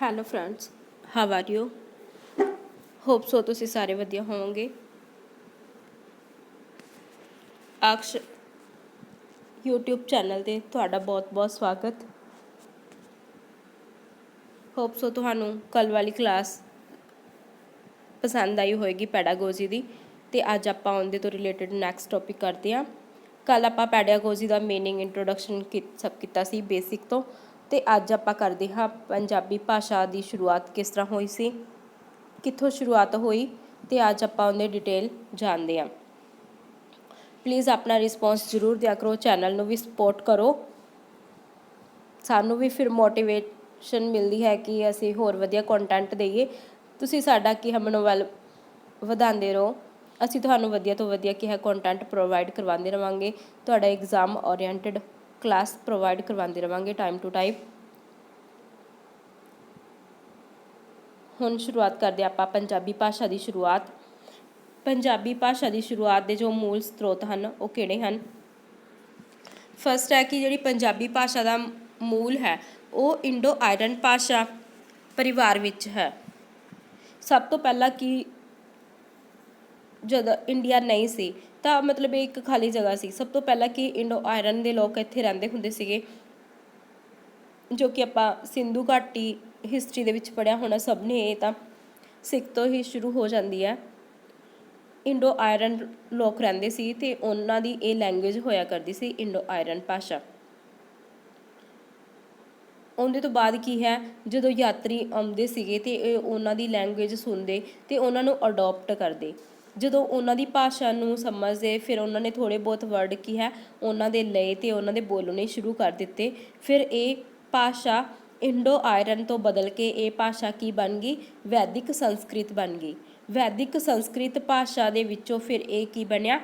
Hello friends how are you hope so ਤੁਸੀਂ ਸਾਰੇ ਵਧੀਆ ਹੋਵੋਗੇ। ਅਕਸ਼ YouTube ਚੈਨਲ ਤੇ ਤੁਹਾਡਾ ਬਹੁਤ-ਬਹੁਤ ਸਵਾਗਤ। ਹੋਪ ਸੋ ਤੁਹਾਨੂੰ ਕੱਲ ਵਾਲੀ ਕਲਾਸ ਪਸੰਦ ਆਈ ਹੋਏਗੀ ਪੈਡਾਗੋਜੀ ਦੀ। ਤੇ ਅੱਜ ਆਪਾਂ ਉਹਦੇ ਤੋਂ ਰਿਲੇਟਡ ਨੈਕਸਟ ਟੌਪਿਕ ਕਰਦੇ ਹਾਂ। ਕੱਲ ਆਪਾਂ ਪੈਡਾਗੋਜੀ ਦਾ ਮੀਨਿੰਗ ਇੰਟਰੋਡਕਸ਼ਨ ਸਭ ਕੀਤਾ ਸੀ ਬੇਸਿਕ ਤੋਂ। ਤੇ ਅੱਜ ਆਪਾਂ ਕਰਦੇ ਹਾਂ ਪੰਜਾਬੀ ਭਾਸ਼ਾ ਦੀ ਸ਼ੁਰੂਆਤ ਕਿਸ ਤਰ੍ਹਾਂ ਹੋਈ ਸੀ, ਕਿੱਥੋਂ ਸ਼ੁਰੂਆਤ ਹੋਈ ਤੇ ਅੱਜ ਆਪਾਂ ਉਹਦੇ ਡਿਟੇਲ ਜਾਣਦੇ ਹਾਂ। ਪਲੀਜ਼ ਆਪਣਾ ਰਿਸਪੌਂਸ ਜ਼ਰੂਰ ਦਿਆ ਕਰੋ ਚੈਨਲ ਨੂੰ ਵੀ ਸਪੋਰਟ ਕਰੋ। ਸਾਨੂੰ ਵੀ ਫਿਰ ਮੋਟੀਵੇਸ਼ਨ ਮਿਲਦੀ ਹੈ ਕਿ ਅਸੀਂ ਹੋਰ ਵਧੀਆ ਕੰਟੈਂਟ ਦੇਈਏ। ਤੁਸੀਂ ਸਾਡਾ ਕੀ ਮਨੋਬਲ ਵਧਾਉਂਦੇ ਰਹੋ। ਅਸੀਂ ਤੁਹਾਨੂੰ ਵਧੀਆ ਤੋਂ ਵਧੀਆ ਕਿਹਾ ਹੈ ਕੰਟੈਂਟ ਪ੍ਰੋਵਾਈਡ ਕਰਵਾਉਂਦੇ ਰਵਾਂਗੇ। ਤੁਹਾਡਾ ਐਗਜ਼ਾਮ ਓਰੀਐਂਟਡ ਕਲਾਸ ਪ੍ਰੋਵਾਈਡ ਕਰਵਾਉਂਦੇ ਰਵਾਂਗੇ ਟਾਈਮ ਟੂ ਟਾਈਮ ਹੁਣ ਸ਼ੁਰੂਆਤ ਕਰਦੇ ਆਪਾਂ ਪੰਜਾਬੀ ਭਾਸ਼ਾ ਦੀ ਸ਼ੁਰੂਆਤ। ਪੰਜਾਬੀ ਭਾਸ਼ਾ ਦੀ ਸ਼ੁਰੂਆਤ ਦੇ ਜੋ ਮੂਲ ਸਰੋਤ ਹਨ, ਉਹ ਕਿਹੜੇ ਹਨ? ਫਸਟ ਹੈ ਕਿ ਜਿਹੜੀ ਪੰਜਾਬੀ ਭਾਸ਼ਾ ਦਾ ਮੂਲ ਹੈ, ਉਹ ਇੰਡੋ ਆਇਰਨ ਭਾਸ਼ਾ ਪਰਿਵਾਰ ਵਿੱਚ ਹੈ। ਸਭ ਤੋਂ ਪਹਿਲਾਂ ਕਿ ਜਦੋਂ ਇੰਡੀਆ ਨਹੀਂ ਸੀ ਤਾਂ ਮਤਲਬ ਇਹ ਇੱਕ ਖਾਲੀ ਜਗ੍ਹਾ ਸੀ। ਸਭ ਤੋਂ ਪਹਿਲਾਂ ਕਿ ਇੰਡੋ ਆਇਰਨ ਦੇ ਲੋਕ ਇੱਥੇ ਰਹਿੰਦੇ ਹੁੰਦੇ ਸੀਗੇ, ਜੋ ਕਿ ਆਪਾਂ ਸਿੰਧੂ ਘਾਟੀ ਹਿਸਟਰੀ ਦੇ ਵਿੱਚ ਪੜਿਆ ਹੋਣਾ ਸਭ ਨੇ, ਇਹ ਤਾਂ ਸਿੱਖ ਤੋਂ ਹੀ ਸ਼ੁਰੂ ਹੋ ਜਾਂਦੀ ਹੈ। ਇੰਡੋ ਆਇਰਨ ਲੋਕ ਰਹਿੰਦੇ ਸੀ ਤੇ ਉਹਨਾਂ ਦੀ ਇਹ ਲੈਂਗੁਏਜ ਹੋਇਆ ਕਰਦੀ ਸੀ ਇੰਡੋ ਆਇਰਨ ਭਾਸ਼ਾ। ਉਹਦੇ ਤੋਂ ਬਾਅਦ ਕੀ ਹੈ, ਜਦੋਂ ਯਾਤਰੀ ਆਉਂਦੇ ਸੀਗੇ ਤੇ ਇਹ ਉਹਨਾਂ ਦੀ ਲੈਂਗੁਏਜ ਸੁਣਦੇ ਤੇ ਉਹਨਾਂ ਨੂੰ ਅਡਾਪਟ ਕਰਦੇ। ਜਦੋਂ ਉਹਨਾਂ ਦੀ ਭਾਸ਼ਾ ਨੂੰ ਸਮਝਦੇ, ਫਿਰ ਉਹਨਾਂ ਨੇ ਥੋੜੇ ਬਹੁਤ ਵਰਡ ਕੀ ਹੈ, ਉਹਨਾਂ ਦੇ ਲਏ ਤੇ ਉਹਨਾਂ ਦੇ ਬੋਲਣੇ ਸ਼ੁਰੂ ਕਰ ਦਿੱਤੇ। ਫਿਰ ਇਹ ਭਾਸ਼ਾ ਇੰਡੋ ਆਇਰਨ ਤੋਂ ਬਦਲ ਕੇ ਇਹ ਭਾਸ਼ਾ ਕੀ ਬਣ ਗਈ? ਵੈਦਿਕ ਸੰਸਕ੍ਰਿਤ ਬਣ ਗਈ। ਵੈਦਿਕ ਸੰਸਕ੍ਰਿਤ ਭਾਸ਼ਾ ਦੇ ਵਿੱਚੋਂ ਫਿਰ ਇਹ ਕੀ ਬਣਿਆ?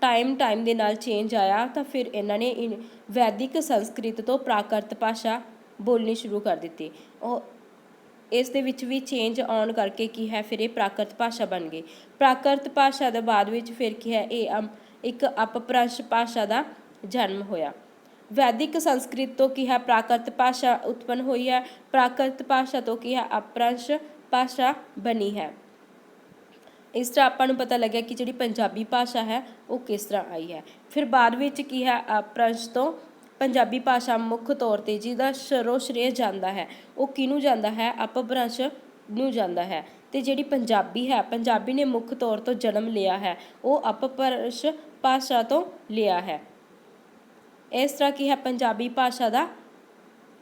ਟਾਈਮ ਟਾਈਮ ਦੇ ਨਾਲ ਚੇਂਜ ਆਇਆ ਤਾਂ ਫਿਰ ਇਹਨਾਂ ਨੇ ਇਨ- ਵੈਦਿਕ ਸੰਸਕ੍ਰਿਤ ਤੋਂ ਪ੍ਰਾਕ੍ਰਿਤ ਭਾਸ਼ਾ ਬੋਲਣੀ ਸ਼ੁਰੂ ਕਰ ਦਿੱਤੀ। ਉਹ ਇਸ ਦੇ ਵਿੱਚ ਵੀ ਚੇਂਜ ਆਉਣ ਕਰਕੇ ਕੀ ਹੈ, ਫਿਰ ਇਹ ਪ੍ਰਾਕ੍ਰਿਤ ਭਾਸ਼ਾ ਬਣ ਗਈ। ਪ੍ਰਾਕ੍ਰਿਤ ਭਾਸ਼ਾ ਦੇ ਬਾਅਦ ਵਿੱਚ ਫਿਰ ਕੀ ਹੈ, ਇਹ ਇੱਕ ਅਪਭ੍ਰੰਸ਼ ਭਾਸ਼ਾ ਦਾ ਜਨਮ ਹੋਇਆ। ਵੈਦਿਕ ਸੰਸਕ੍ਰਿਤ ਤੋਂ ਕੀ ਹੈ, ਪ੍ਰਾਕ੍ਰਿਤ ਭਾਸ਼ਾ ਉਤਪਨ ਹੋਈ ਹੈ। ਪ੍ਰਾਕ੍ਰਿਤ ਭਾਸ਼ਾ ਤੋਂ ਕੀ ਹੈ, ਅਪਭ੍ਰੰਸ਼ ਭਾਸ਼ਾ ਬਣੀ ਹੈ। ਇਸ ਤਰ੍ਹਾਂ ਆਪਾਂ ਨੂੰ ਪਤਾ ਲੱਗਿਆ ਕਿ ਜਿਹੜੀ ਪੰਜਾਬੀ ਭਾਸ਼ਾ ਹੈ, ਉਹ ਕਿਸ ਤਰ੍ਹਾਂ ਆਈ ਹੈ। ਫਿਰ ਬਾਅਦ ਵਿੱਚ ਕੀ ਹੈ, ਅਪਭ੍ਰੰਸ਼ ਤੋਂ ਪੰਜਾਬੀ ਭਾਸ਼ਾ ਮੁੱਖ ਤੌਰ ਤੇ ਜਿਹਦਾ ਸਰੋ ਸ਼੍ਰੇਅ ਜਾਂਦਾ ਹੈ, ਉਹ ਕਿਹਨੂੰ ਜਾਂਦਾ ਹੈ? ਅਪਭ੍ਰੰਸ਼ ਨੂੰ ਜਾਂਦਾ ਹੈ। ਤੇ ਜਿਹੜੀ ਪੰਜਾਬੀ ਹੈ, ਪੰਜਾਬੀ ਨੇ ਮੁੱਖ ਤੌਰ ਤੋਂ ਜਨਮ ਲਿਆ ਹੈ, ਉਹ ਅਪਭ੍ਰੰਸ਼ ਭਾਸ਼ਾ ਤੋਂ ਲਿਆ ਹੈ। ਇਸ ਤਰ੍ਹਾਂ ਕੀ ਹੈ? ਪੰਜਾਬੀ ਭਾਸ਼ਾ ਦਾ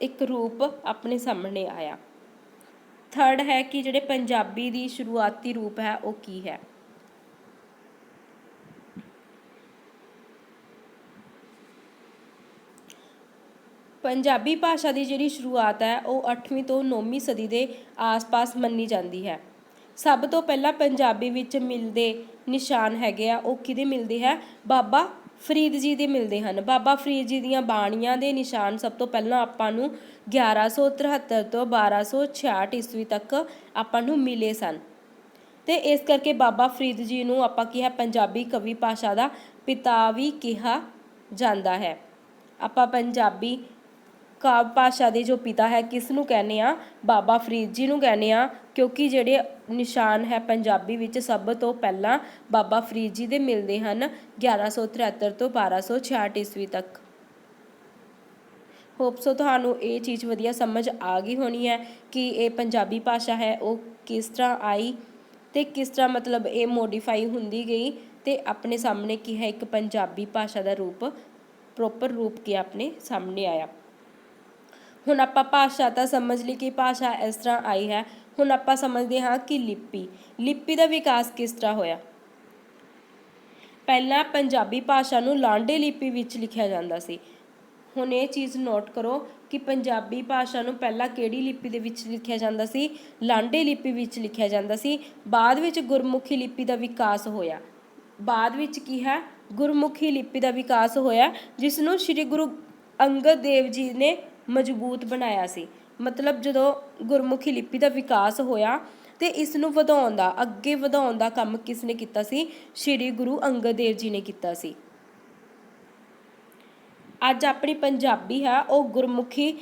ਇੱਕ ਰੂਪ ਆਪਣੇ ਸਾਹਮਣੇ ਆਇਆ। ਥਰਡ ਹੈ ਕਿ ਜਿਹੜੇ ਪੰਜਾਬੀ ਦੀ ਸ਼ੁਰੂਆਤੀ ਰੂਪ ਹੈ, ਉਹ ਕੀ ਹੈ? ਪੰਜਾਬੀ ਭਾਸ਼ਾ ਦੀ ਜਿਹੜੀ ਸ਼ੁਰੂਆਤ ਹੈ, ਉਹ 8ਵੀਂ ਤੋਂ 9ਵੀਂ ਸਦੀ ਦੇ ਆਸ-ਪਾਸ ਮੰਨੀ ਜਾਂਦੀ ਹੈ। ਸਭ ਤੋਂ ਪਹਿਲਾਂ ਪੰਜਾਬੀ ਵਿੱਚ ਮਿਲਦੇ ਨਿਸ਼ਾਨ ਹੈਗੇ ਆ, ਉਹ ਕਿਹਦੇ ਮਿਲਦੇ ਹੈ? ਬਾਬਾ ਫਰੀਦ ਜੀ ਦੇ ਮਿਲਦੇ ਹਨ। ਬਾਬਾ ਫਰੀਦ ਜੀ ਦੀਆਂ ਬਾਣੀਆਂ ਦੇ ਨਿਸ਼ਾਨ ਸਭ ਤੋਂ ਪਹਿਲਾਂ ਆਪਾਂ ਨੂੰ 1173 ਤੋਂ 1266 ਈਸਵੀ ਤੱਕ ਆਪਾਂ ਨੂੰ ਮਿਲੇ ਸਨ। ਤੇ ਇਸ ਕਰਕੇ ਬਾਬਾ ਫਰੀਦ ਜੀ ਨੂੰ ਆਪਾਂ ਕਿਹਾ ਪੰਜਾਬੀ ਕਵੀ ਭਾਸ਼ਾ ਦਾ ਪਿਤਾ ਵੀ ਕਿਹਾ ਜਾਂਦਾ ਹੈ। ਆਪਾਂ ਪੰਜਾਬੀ ਕਾਵ ਭਾਸ਼ਾ ਦੇ ਜੋ ਪਿਤਾ ਹੈ, ਕਿਸ ਨੂੰ ਕਹਿੰਦੇ ਆ ਬਾਬਾ ਫਰੀਦ ਜੀ ਨੂੰ ਕਹਿੰਦੇ ਆ ਕਿਉਂਕਿ ਜਿਹੜੇ ਨਿਸ਼ਾਨ ਹੈ ਪੰਜਾਬੀ ਵਿੱਚ ਸਭ ਤੋਂ ਪਹਿਲਾਂ ਬਾਬਾ ਫਰੀਦ ਜੀ ਦੇ ਮਿਲਦੇ ਹਨ 1173 ਤੋਂ 1266 ਈਸਵੀ ਤੱਕ। ਹੋਪ ਸੋ ਤੁਹਾਨੂੰ ਇਹ ਚੀਜ਼ ਵਧੀਆ ਸਮਝ ਆ ਗਈ ਹੋਣੀ ਹੈ ਕਿ ਇਹ ਪੰਜਾਬੀ ਭਾਸ਼ਾ ਹੈ, ਉਹ ਕਿਸ ਤਰ੍ਹਾਂ ਆਈ ਤੇ ਕਿਸ ਤਰ੍ਹਾਂ ਮਤਲਬ ਇਹ ਮੋਡੀਫਾਈ ਹੁੰਦੀ ਗਈ ਤੇ ਆਪਣੇ ਸਾਹਮਣੇ ਕੀ ਹੈ, ਇੱਕ ਪੰਜਾਬੀ ਭਾਸ਼ਾ ਦਾ ਰੂਪ ਪ੍ਰੋਪਰ ਰੂਪ ਕੀ ਆਪਣੇ ਸਾਹਮਣੇ ਆਇਆ। ਹੁਣ ਆਪਾਂ ਭਾਸ਼ਾ ਤਾਂ ਸਮਝ ਲਈ ਕਿ ਭਾਸ਼ਾ ਇਸ ਤਰ੍ਹਾਂ ਆਈ ਹੈ। ਹੁਣ ਆਪਾਂ ਸਮਝਦੇ ਹਾਂ ਕਿ ਲਿਪੀ ਲਿਪੀ ਦਾ ਵਿਕਾਸ ਕਿਸ ਤਰ੍ਹਾਂ ਹੋਇਆ? ਪਹਿਲਾਂ ਪੰਜਾਬੀ ਭਾਸ਼ਾ ਨੂੰ ਲਾਂਡੇ ਲਿਪੀ ਵਿੱਚ ਲਿਖਿਆ ਜਾਂਦਾ ਸੀ। ਹੁਣ ਇਹ ਚੀਜ਼ ਨੋਟ ਕਰੋ ਕਿ ਪੰਜਾਬੀ ਭਾਸ਼ਾ ਨੂੰ ਪਹਿਲਾਂ ਕਿਹੜੀ ਲਿਪੀ ਦੇ ਵਿੱਚ ਲਿਖਿਆ ਜਾਂਦਾ ਸੀ? ਲਾਂਡੇ ਲਿਪੀ ਵਿੱਚ ਲਿਖਿਆ ਜਾਂਦਾ ਸੀ। ਬਾਅਦ ਵਿੱਚ ਗੁਰਮੁਖੀ ਲਿਪੀ ਦਾ ਵਿਕਾਸ ਹੋਇਆ। ਬਾਅਦ ਵਿੱਚ ਕੀ ਹੈ? ਗੁਰਮੁਖੀ ਲਿਪੀ ਦਾ ਵਿਕਾਸ ਹੋਇਆ ਜਿਸ ਨੂੰ ਸ੍ਰੀ ਗੁਰੂ ਅੰਗਦ ਦੇਵ ਜੀ ਨੇ ਮਜ਼ਬੂਤ ਬਣਾਇਆ ਸੀ। ਮਤਲਬ ਜਦੋਂ ਗੁਰਮੁਖੀ ਲਿਪੀ ਦਾ ਵਿਕਾਸ ਹੋਇਆ ਤੇ ਇਸ ਨੂੰ ਵਧਾਉਣ ਦਾ, ਅੱਗੇ ਵਧਾਉਣ ਦਾ ਕੰਮ ਕਿਸ ਨੇ ਕੀਤਾ ਸੀ? ਸ੍ਰੀ ਗੁਰੂ ਅੰਗਦ ਦੇਵ ਜੀ ਨੇ ਕੀਤਾ ਸੀ। ਅੱਜ ਆਪਣੀ ਪੰਜਾਬੀ ਹੈ, ਉਹ ਗੁਰਮੁਖੀ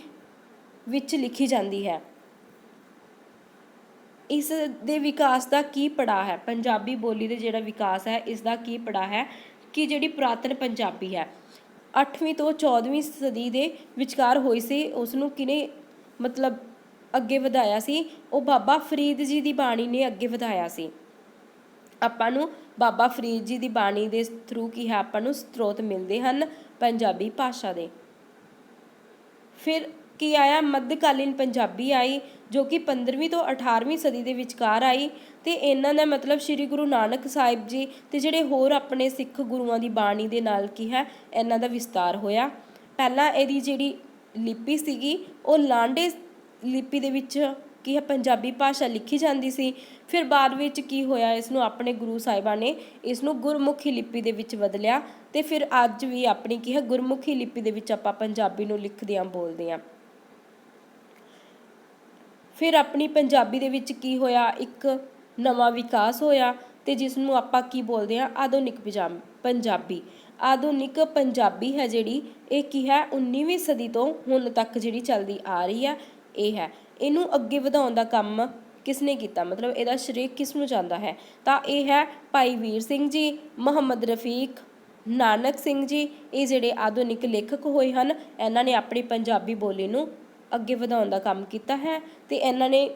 ਵਿੱਚ ਲਿਖੀ ਜਾਂਦੀ ਹੈ। ਇਸ ਦੇ ਵਿਕਾਸ ਦਾ ਕੀ ਪੜਾਅ ਹੈ? ਪੰਜਾਬੀ ਬੋਲੀ ਦੇ ਜਿਹੜਾ ਵਿਕਾਸ ਹੈ, ਇਸ ਦਾ ਕੀ ਪੜਾਅ ਹੈ? ਕਿ ਜਿਹੜੀ ਪੁਰਾਤਨ ਪੰਜਾਬੀ ਹੈ ਅੱਠਵੀਂ ਤੋਂ 14ਵੀਂ ਸਦੀ ਦੇ ਵਿਚਕਾਰ ਹੋਈ ਸੀ ਉਸ ਨੂੰ ਕਿਨੇ ਮਤਲਬ ਅੱਗੇ ਵਧਾਇਆ ਸੀ? ਉਹ ਬਾਬਾ ਫਰੀਦ ਜੀ ਦੀ ਬਾਣੀ ਨੇ ਅੱਗੇ ਵਧਾਇਆ ਸੀ। ਆਪਾਂ ਨੂੰ ਬਾਬਾ ਫਰੀਦ ਜੀ ਦੀ ਬਾਣੀ ਦੇ ਥਰੂ ਕੀ ਹੈ? ਆਪਾਂ ਨੂੰ ਸਰੋਤ ਮਿਲਦੇ ਹਨ ਪੰਜਾਬੀ ਭਾਸ਼ਾ ਦੇ। ਫਿਰ ਕੀ ਆਇਆ? ਮੱਧਕਾਲੀਨ ਪੰਜਾਬੀ ਆਈ, ਜੋ ਕਿ 15ਵੀਂ ਤੋਂ 18ਵੀਂ ਸਦੀ ਦੇ ਵਿਚਕਾਰ ਆਈ ਤੇ ਇਹਨਾਂ ਦਾ ਮਤਲਬ ਸ੍ਰੀ ਗੁਰੂ ਨਾਨਕ ਸਾਹਿਬ ਜੀ ਤੇ ਜਿਹੜੇ ਹੋਰ ਆਪਣੇ ਸਿੱਖ ਗੁਰੂਆਂ ਦੀ ਬਾਣੀ ਦੇ ਨਾਲ ਕੀ ਹੈ, ਇਹਨਾਂ ਦਾ ਵਿਸਤਾਰ ਹੋਇਆ। ਪਹਿਲਾਂ ਇਹਦੀ ਜਿਹੜੀ ਲਿਪੀ ਸੀਗੀ, ਉਹ ਲਾਂਡੇ ਲਿਪੀ ਦੇ ਵਿੱਚ ਕੀ ਹੈ, ਪੰਜਾਬੀ ਭਾਸ਼ਾ ਲਿਖੀ ਜਾਂਦੀ ਸੀ। ਫਿਰ ਬਾਅਦ ਵਿੱਚ ਕੀ ਹੋਇਆ ਇਸ ਨੂੰ ਆਪਣੇ ਗੁਰੂ ਸਾਹਿਬਾਂ ਨੇ ਇਸ ਨੂੰ ਗੁਰਮੁਖੀ ਲਿਪੀ ਦੇ ਵਿੱਚ ਬਦਲਿਆ ਤੇ ਫਿਰ ਅੱਜ ਵੀ ਆਪਣੀ ਕੀ ਹੈ, ਗੁਰਮੁਖੀ ਲਿਪੀ ਦੇ ਵਿੱਚ ਆਪਾਂ ਪੰਜਾਬੀ ਨੂੰ ਲਿਖਦੇ ਆਂ ਬੋਲਦੇ ਆਂ ਫਿਰ ਆਪਣੀ ਪੰਜਾਬੀ ਦੇ ਵਿੱਚ ਕੀ ਹੋਇਆ? ਇੱਕ ਨਵਾਂ ਵਿਕਾਸ ਹੋਇਆ ਤੇ ਜਿਸ ਨੂੰ ਆਪਾਂ ਕੀ ਬੋਲਦੇ ਆਂ ਆਧੁਨਿਕ ਪੰਜਾ- ਪੰਜਾਬੀ। ਆਧੁਨਿਕ ਪੰਜਾਬੀ ਹੈ ਜਿਹੜੀ, ਇਹ ਕੀ ਹੈ? 19ਵੀਂ ਸਦੀ ਤੋਂ ਹੁਣ ਤੱਕ ਜਿਹੜੀ ਚੱਲਦੀ ਆ ਰਹੀ ਹੈ, ਇਹ ਹੈ। ਇਹਨੂੰ ਅੱਗੇ ਵਧਾਉਣ ਦਾ ਕੰਮ ਕਿਸਨੇ ਕੀਤਾ? ਮਤਲਬ ਇਹਦਾ ਸ਼੍ਰੇਅ ਕਿਸ ਨੂੰ ਜਾਂਦਾ ਹੈ? ਤਾਂ ਇਹ ਹੈ ਭਾਈ ਵੀਰ ਸਿੰਘ ਜੀ, ਮੁਹੰਮਦ ਰਫੀਕ, ਨਾਨਕ ਸਿੰਘ ਜੀ। ਇਹ ਜਿਹੜੇ ਆਧੁਨਿਕ ਲੇਖਕ ਹੋਏ ਹਨ, ਇਹਨਾਂ ਨੇ ਆਪਣੀ ਪੰਜਾਬੀ ਬੋਲੀ ਨੂੰ ਅੱਗੇ ਵਧਾਉਣ ਦਾ ਕੰਮ ਕੀਤਾ ਹੈ ਅਤੇ ਇਹਨਾਂ ਨੇ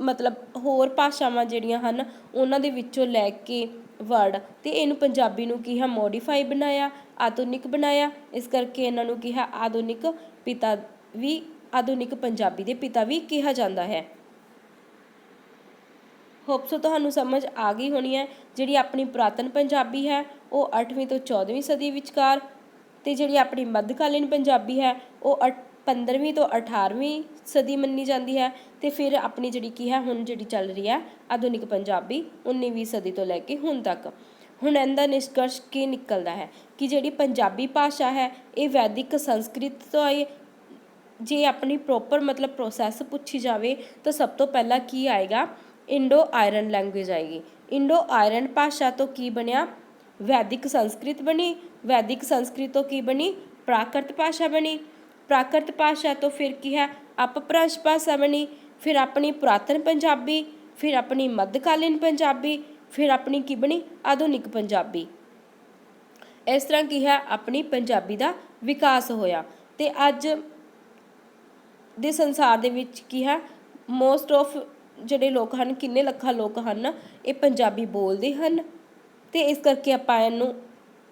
ਮਤਲਬ ਹੋਰ ਭਾਸ਼ਾਵਾਂ ਜਿਹੜੀਆਂ ਹਨ, ਉਹਨਾਂ ਦੇ ਵਿੱਚੋਂ ਲੈ ਕੇ ਵਰਡ ਅਤੇ ਇਹਨੂੰ ਪੰਜਾਬੀ ਨੂੰ ਕੀ ਹੈ ਮੋਡੀਫਾਈ ਬਣਾਇਆ, ਆਧੁਨਿਕ ਬਣਾਇਆ, ਇਸ ਕਰਕੇ ਇਹਨਾਂ ਨੂੰ ਕੀ ਹੈ ਆਧੁਨਿਕ ਪਿਤਾ ਵੀ, ਆਧੁਨਿਕ ਪੰਜਾਬੀ ਦੇ ਪਿਤਾ ਵੀ ਕਿਹਾ ਜਾਂਦਾ ਹੈ। ਹੋਪ ਸੋ ਤੁਹਾਨੂੰ ਸਮਝ ਆ ਗਈ ਹੋਣੀ ਹੈ, ਜਿਹੜੀ ਆਪਣੀ ਪੁਰਾਤਨ ਪੰਜਾਬੀ ਹੈ, ਉਹ 8ਵੀਂ ਤੋਂ 14ਵੀਂ ਸਦੀ ਵਿਚਕਾਰ ਤੇ ਜਿਹੜੀ ਆਪਣੀ ਮੱਧਕਾਲੀਨ ਪੰਜਾਬੀ ਹੈ, ਉਹ 15ਵੀਂ ਤੋਂ 18ਵੀਂ ਸਦੀ ਮੰਨੀ ਜਾਂਦੀ ਹੈ ਤੇ ਫਿਰ ਆਪਣੀ ਜਿਹੜੀ ਕੀ ਹੈ, ਹੁਣ ਜਿਹੜੀ ਚੱਲ ਰਹੀ ਹੈ ਆਧੁਨਿਕ ਪੰਜਾਬੀ 19ਵੀਂ ਸਦੀ ਤੋਂ ਲੈ ਕੇ ਹੁਣ ਤੱਕ। ਹੁਣ ਇਹਦਾ ਨਿਸ਼ਕਰਸ਼ ਕੀ ਨਿਕਲਦਾ ਹੈ ਕਿ ਜਿਹੜੀ ਪੰਜਾਬੀ ਭਾਸ਼ਾ ਹੈ, ਇਹ ਵੈਦਿਕ ਸੰਸਕ੍ਰਿਤ ਤੋਂ ਆਈ, ਜੇ ਆਪਣੀ ਪ੍ਰੋਪਰ ਮਤਲਬ ਪ੍ਰੋਸੈਸ ਪੁੱਛੀ ਜਾਵੇ ਤਾਂ ਸਭ ਤੋਂ ਪਹਿਲਾਂ ਕੀ ਆਏਗਾ? ਇੰਡੋ ਆਇਰਨ ਲੈਂਗੁਏਜ ਆਏਗੀ। ਇੰਡੋ ਆਇਰਨ ਭਾਸ਼ਾ ਤੋਂ ਕੀ ਬਣਿਆ? ਵੈਦਿਕ ਸੰਸਕ੍ਰਿਤ ਬਣੀ। ਵੈਦਿਕ ਸੰਸਕ੍ਰਿਤ ਤੋਂ ਕੀ ਬਣੀ? ਪ੍ਰਾਕ੍ਰਿਤ ਭਾਸ਼ਾ ਬਣੀ। ਪ੍ਰਾਕ੍ਰਿਤ ਭਾਸ਼ਾ ਤੋਂ ਫਿਰ ਕੀ ਹੈ? ਅਪਭ੍ਰੰਸ਼ ਭਾਸ਼ਾ ਬਣੀ, ਫਿਰ ਆਪਣੀ ਪੁਰਾਤਨ ਪੰਜਾਬੀ, ਫਿਰ ਆਪਣੀ ਮੱਧਕਾਲੀਨ ਪੰਜਾਬੀ, ਫਿਰ ਆਪਣੀ ਕੀ ਬਣੀ? ਆਧੁਨਿਕ ਪੰਜਾਬੀ। ਇਸ ਤਰ੍ਹਾਂ ਕੀ ਹੈ? ਆਪਣੀ ਪੰਜਾਬੀ ਦਾ ਵਿਕਾਸ ਹੋਇਆ। ਤੇ ਅੱਜ ਦੇ ਸੰਸਾਰ ਦੇ ਵਿੱਚ ਕੀ ਹੈ? ਮੋਸਟ ਆਫ ਜਿਹੜੇ ਲੋਕ ਹਨ, ਕਿੰਨੇ ਲੱਖਾਂ ਲੋਕ ਹਨ, ਇਹ ਪੰਜਾਬੀ ਬੋਲਦੇ ਹਨ। ਤੇ ਇਸ ਕਰਕੇ ਆਪਾਂ ਇਹਨੂੰ,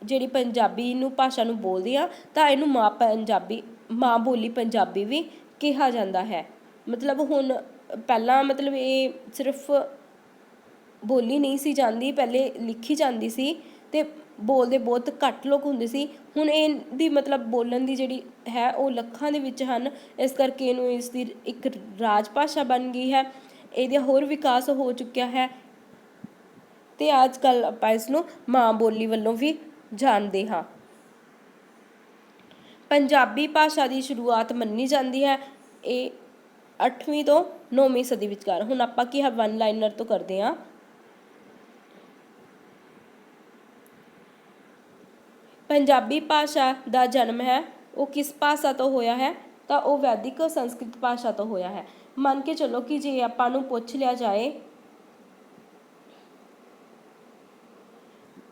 ਜਿਹੜੀ ਪੰਜਾਬੀ ਨੂੰ, ਭਾਸ਼ਾ ਨੂੰ ਬੋਲਦੇ ਆ ਤਾਂ ਇਹਨੂੰ ਮਾਂ ਪੰਜਾਬੀ ਮਾਂ ਬੋਲੀ ਪੰਜਾਬੀ ਵੀ ਕਿਹਾ ਜਾਂਦਾ ਹੈ। ਮਤਲਬ ਹੁਣ ਪਹਿਲਾਂ ਮਤਲਬ ਇਹ ਸਿਰਫ ਬੋਲੀ ਨਹੀਂ ਸੀ ਜਾਂਦੀ, ਪਹਿਲੇ ਲਿਖੀ ਜਾਂਦੀ ਸੀ ਤੇ ਬੋਲਦੇ ਬਹੁਤ ਘੱਟ ਲੋਕ ਹੁੰਦੇ ਸੀ। ਹੁਣ ਇਹ ਦੀ ਮਤਲਬ ਬੋਲਣ ਦੀ ਜਿਹੜੀ ਹੈ ਉਹ ਲੱਖਾਂ ਦੇ ਵਿੱਚ ਹਨ। ਇਸ ਕਰਕੇ ਇਹਨੂੰ ਇਸ ਦੀ ਇੱਕ ਰਾਜ ਭਾਸ਼ਾ ਬਣ ਗਈ ਹੈ। ਇਹਦਾ ਹੋਰ ਵਿਕਾਸ ਹੋ ਚੁੱਕਿਆ ਹੈ। ਤੇ ਅੱਜ ਕੱਲ ਆਪਾਂ ਇਸ ਨੂੰ ਮਾਂ ਬੋਲੀ ਵੱਲੋਂ ਵੀ ਜਾਣਦੇ ਹਾਂ। ਪੰਜਾਬੀ ਭਾਸ਼ਾ ਦੀ ਸ਼ੁਰੂਆਤ ਮੰਨੀ ਜਾਂਦੀ ਹੈ। ਇਹ 8ਵੀਂ ਤੋਂ 9ਵੀਂ ਸਦੀ ਵਿਚਕਾਰ। ਹੁਣ ਆਪਾਂ ਕੀ ਹੈ ਵਨ ਲਾਈਨਰ ਤੋਂ ਕਰਦੇ ਹਾਂ। ਪੰਜਾਬੀ ਭਾਸ਼ਾ ਦਾ ਜਨਮ ਹੈ, ਉਹ ਕਿਸ ਭਾਸ਼ਾ ਤੋਂ ਹੋਇਆ ਹੈ, ਤਾਂ ਉਹ ਵੈਦਿਕ ਸੰਸਕ੍ਰਿਤ ਭਾਸ਼ਾ ਤੋਂ ਹੋਇਆ ਹੈ। ਮੰਨ ਕੇ ਚੱਲੋ ਕਿ ਜੇ ਆਪਾਂ ਨੂੰ ਪੁੱਛ ਲਿਆ ਜਾਏ,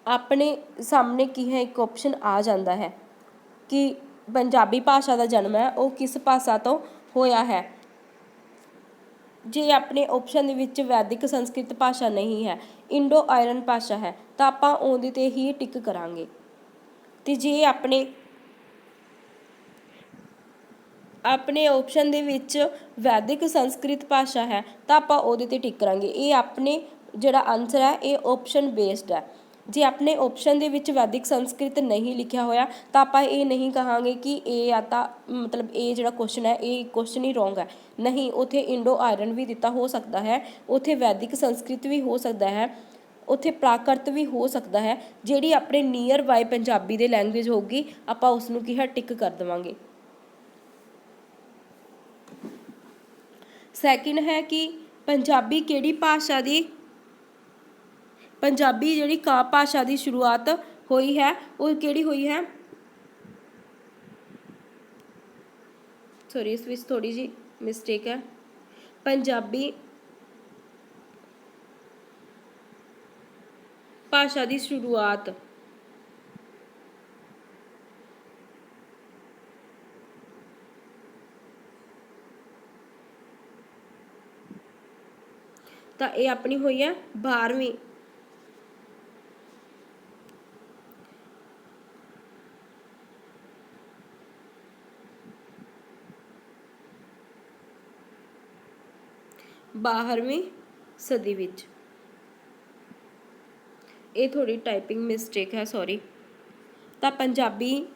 ਆਪਣੇ ਸਾਹਮਣੇ ਕੀ ਹੈ, ਇੱਕ ਆਪਸ਼ਨ ਆ ਜਾਂਦਾ ਹੈ ਕਿ ਪੰਜਾਬੀ ਭਾਸ਼ਾ ਦਾ ਜਨਮ ਹੈ, ਉਹ ਕਿਸ ਭਾਸ਼ਾ ਤੋਂ ਹੋਇਆ ਹੈ? ਜੇ ਆਪਣੇ ਆਪਸ਼ਨ ਦੇ ਵਿੱਚ ਵੈਦਿਕ ਸੰਸਕ੍ਰਿਤ ਭਾਸ਼ਾ ਨਹੀਂ ਹੈ, ਇੰਡੋ ਆਇਰਨ ਭਾਸ਼ਾ ਹੈ, ਤਾਂ ਆਪਾਂ ਉਹਦੇ ਤੇ ਹੀ ਟਿਕ ਕਰਾਂਗੇ। ਤੇ ਜੇ ਆਪਣੇ ਆਪਣੇ ਆਪਸ਼ਨ ਦੇ ਵਿੱਚ ਵੈਦਿਕ ਸੰਸਕ੍ਰਿਤ ਭਾਸ਼ਾ ਹੈ, ਤਾਂ ਆਪਾਂ ਉਹਦੇ ਤੇ ਟਿਕ ਕਰਾਂਗੇ। ਇਹ ਆਪਣੇ ਜਿਹੜਾ ਆਨਸਰ ਹੈ, ਇਹ ਆਪਸ਼ਨ ਬੇਸਡ ਹੈ। ਜੇ ਆਪਣੇ ਆਪਸ਼ਨ ਦੇ ਵਿੱਚ ਵੈਦਿਕ ਸੰਸਕ੍ਰਿਤ ਨਹੀਂ ਲਿਖਿਆ ਹੋਇਆ, ਤਾਂ ਆਪਾਂ ਇਹ ਨਹੀਂ ਕਹਾਂਗੇ ਕਿ ਇਹ ਆ ਤਾਂ ਮਤਲਬ ਇਹ ਜਿਹੜਾ ਕੁਐਸਚਨ ਹੈ, ਇਹ ਕੁਐਸਚਨ ਹੀ ਰੋਂਗ ਹੈ। ਨਹੀਂ, ਉਥੇ ਇੰਡੋ ਆਇਰਨ ਵੀ ਦਿੱਤਾ ਹੋ ਸਕਦਾ ਹੈ, ਉਥੇ ਵੈਦਿਕ ਸੰਸਕ੍ਰਿਤ ਵੀ ਹੋ ਸਕਦਾ ਹੈ, ਉੱਥੇ ਪ੍ਰਾਕ੍ਰਿਤ ਵੀ ਹੋ ਸਕਦਾ ਹੈ, ਜਿਹੜੀ ਆਪਣੇ ਨੀਅਰ ਬਾਈ ਪੰਜਾਬੀ ਦੇ ਲੈਂਗੁਏਜ ਹੋਊਗੀ, ਆਪਾਂ ਉਸ ਨੂੰ ਕੀ ਹੈ ਟਿਕ ਕਰ ਦੇਵਾਂਗੇ। ਸੈਕਿੰਡ ਹੈ ਕਿ ਪੰਜਾਬੀ ਕਿਹੜੀ ਭਾਸ਼ਾ ਦੀ ਪੰਜਾਬੀ ਜਿਹੜੀ ਕਾ ਭਾਸ਼ਾ ਦੀ ਸ਼ੁਰੂਆਤ ਹੋਈ ਹੈ, ਉਹ ਕਿਹੜੀ ਹੋਈ ਹੈ? ਸੋਰੀ ਇਸ ਵਿੱਚ ਥੋੜੀ ਜੀ ਮਿਸਟੇਕ ਹੈ। ਪੰਜਾਬੀ ਭਾਸ਼ਾ ਦੀ ਸ਼ੁਰੂਆਤ ਤਾਂ ਇਹ ਆਪਣੀ ਹੋਈ ਹੈ 12ਵੀਂ ਬਾਰ੍ਹਵੀਂ ਸਦੀ ਵਿੱਚ। ਇਹ ਥੋੜੀ ਟਾਈਪਿੰਗ ਮਿਸਟੇਕ ਹੈ ਸੌਰੀ ਤਾਂ ਪੰਜਾਬੀ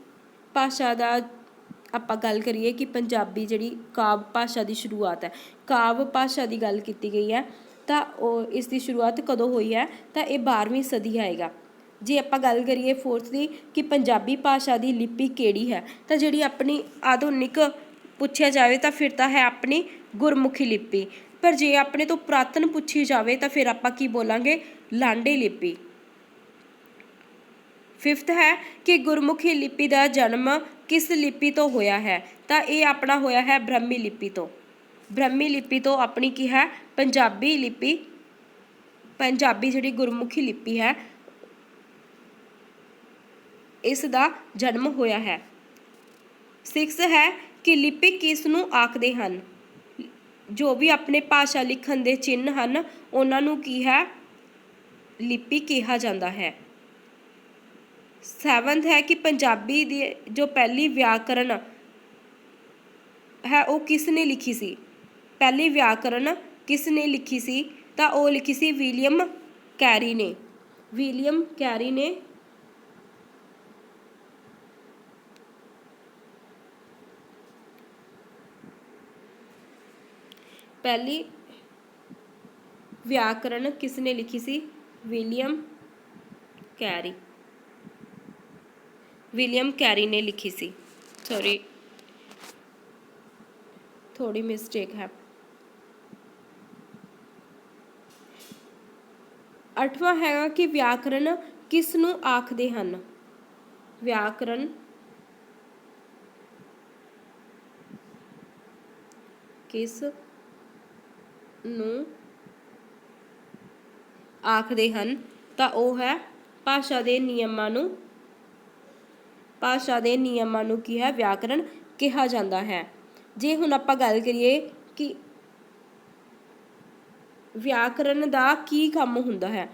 ਭਾਸ਼ਾ ਦਾ ਆਪਾਂ ਗੱਲ ਕਰੀਏ ਕਿ ਪੰਜਾਬੀ ਜਿਹੜੀ ਕਾਵ ਭਾਸ਼ਾ ਦੀ ਸ਼ੁਰੂਆਤ ਹੈ, ਕਾਵ ਭਾਸ਼ਾ ਦੀ ਗੱਲ ਕੀਤੀ ਗਈ ਹੈ, ਤਾਂ ਉਹ ਇਸ ਦੀ ਸ਼ੁਰੂਆਤ ਕਦੋਂ ਹੋਈ ਹੈ, ਤਾਂ ਇਹ 12ਵੀਂ ਸਦੀ ਆਏਗਾ। ਜੇ ਆਪਾਂ ਗੱਲ ਕਰੀਏ ਫੋਰਥ ਦੀ ਕਿ ਪੰਜਾਬੀ ਭਾਸ਼ਾ ਦੀ ਲਿਪੀ ਕਿਹੜੀ ਹੈ, ਤਾਂ ਜਿਹੜੀ ਆਪਣੀ ਆਧੁਨਿਕ ਪੁੱਛਿਆ ਜਾਵੇ ਤਾਂ ਫਿਰ ਤਾਂ ਹੈ ਆਪਣੀ ਗੁਰਮੁਖੀ ਲਿਪੀ। ਪਰ ਜੇ ਆਪਣੇ ਤੋਂ ਪੁਰਾਤਨ ਪੁੱਛੀ ਜਾਵੇ ਤਾਂ ਫਿਰ ਆਪਾਂ ਕੀ ਬੋਲਾਂਗੇ? ਲਾਂਡੇ ਲਿਪੀ। ਫਿਫਥ ਹੈ ਕਿ ਗੁਰਮੁਖੀ ਲਿਪੀ ਦਾ ਜਨਮ ਕਿਸ ਲਿਪੀ ਤੋਂ ਹੋਇਆ ਹੈ? ਤਾਂ ਇਹ ਆਪਣਾ ਹੋਇਆ ਹੈ ਬ੍ਰਹਮੀ ਲਿਪੀ ਤੋਂ। ਬ੍ਰਹਮੀ ਲਿਪੀ ਤੋਂ ਆਪਣੀ ਕੀ ਹੈ? ਪੰਜਾਬੀ ਲਿਪੀ। ਪੰਜਾਬੀ ਜਿਹੜੀ ਗੁਰਮੁਖੀ ਲਿਪੀ ਹੈ, ਇਸ ਦਾ ਜਨਮ ਹੋਇਆ ਹੈ। 6 ਹੈ ਕਿ ਲਿਪੀ ਕਿਸ ਨੂੰ ਆਖਦੇ ਹਨ? ਜੋ ਵੀ ਆਪਣੇ ਭਾਸ਼ਾ ਲਿਖਣ ਦੇ ਚਿੰਨ੍ਹ ਹਨ, ਉਹਨਾਂ ਨੂੰ ਕੀ ਹੈ? ਲਿਪੀ ਕਿਹਾ ਜਾਂਦਾ ਹੈ। 7th ਹੈ ਕਿ ਪੰਜਾਬੀ ਦੀ ਜੋ ਪਹਿਲੀ ਵਿਆਕਰਨ ਹੈ, ਉਹ ਕਿਸ ਨੇ ਲਿਖੀ ਸੀ? ਪਹਿਲੀ ਵਿਆਕਰਨ ਕਿਸ ਨੇ ਲਿਖੀ ਸੀ? ਤਾਂ ਉਹ ਲਿਖੀ ਸੀ ਵਿਲੀਅਮ ਕੈਰੀ ਨੇ। ਵਿਲੀਅਮ ਕੈਰੀ ਨੇ ਪਹਿਲੀ ਵਿਆਕਰਨ ਕਿਸ ਨੇ ਲਿਖੀ ਸੀ? William Carey. ਵਿਲੀਅਮ ਕੈਰੀ ਨੇ ਲਿਖੀ ਸੀ। ਸੌਰੀ ਥੋੜੀ ਮਿਸਟੇਕ ਹੈ। ਅੱਠਵਾਂ ਹੈਗਾ ਕਿ ਵਿਆਕਰਨ ਕਿਸ ਨੂੰ ਆਖਦੇ ਹਨ? ਵਿਆਕਰਨ ਕਿਸ ਨੂੰ ਆਖਦੇ ਹਨ, ਤਾਂ ਉਹ ਹੈ ਭਾਸ਼ਾ ਦੇ ਨਿਯਮਾਂ ਨੂੰ, ਭਾਸ਼ਾ ਦੇ ਨਿਯਮਾਂ ਨੂੰ ਕੀ ਹੈ? ਵਿਆਕਰਨ ਕਿਹਾ ਜਾਂਦਾ ਹੈ। ਜੇ ਹੁਣ ਆਪਾਂ ਗੱਲ ਕਰੀਏ ਕਿ ਵਿਆਕਰਨ ਦਾ ਕੀ ਕੰਮ ਹੁੰਦਾ ਹੈ,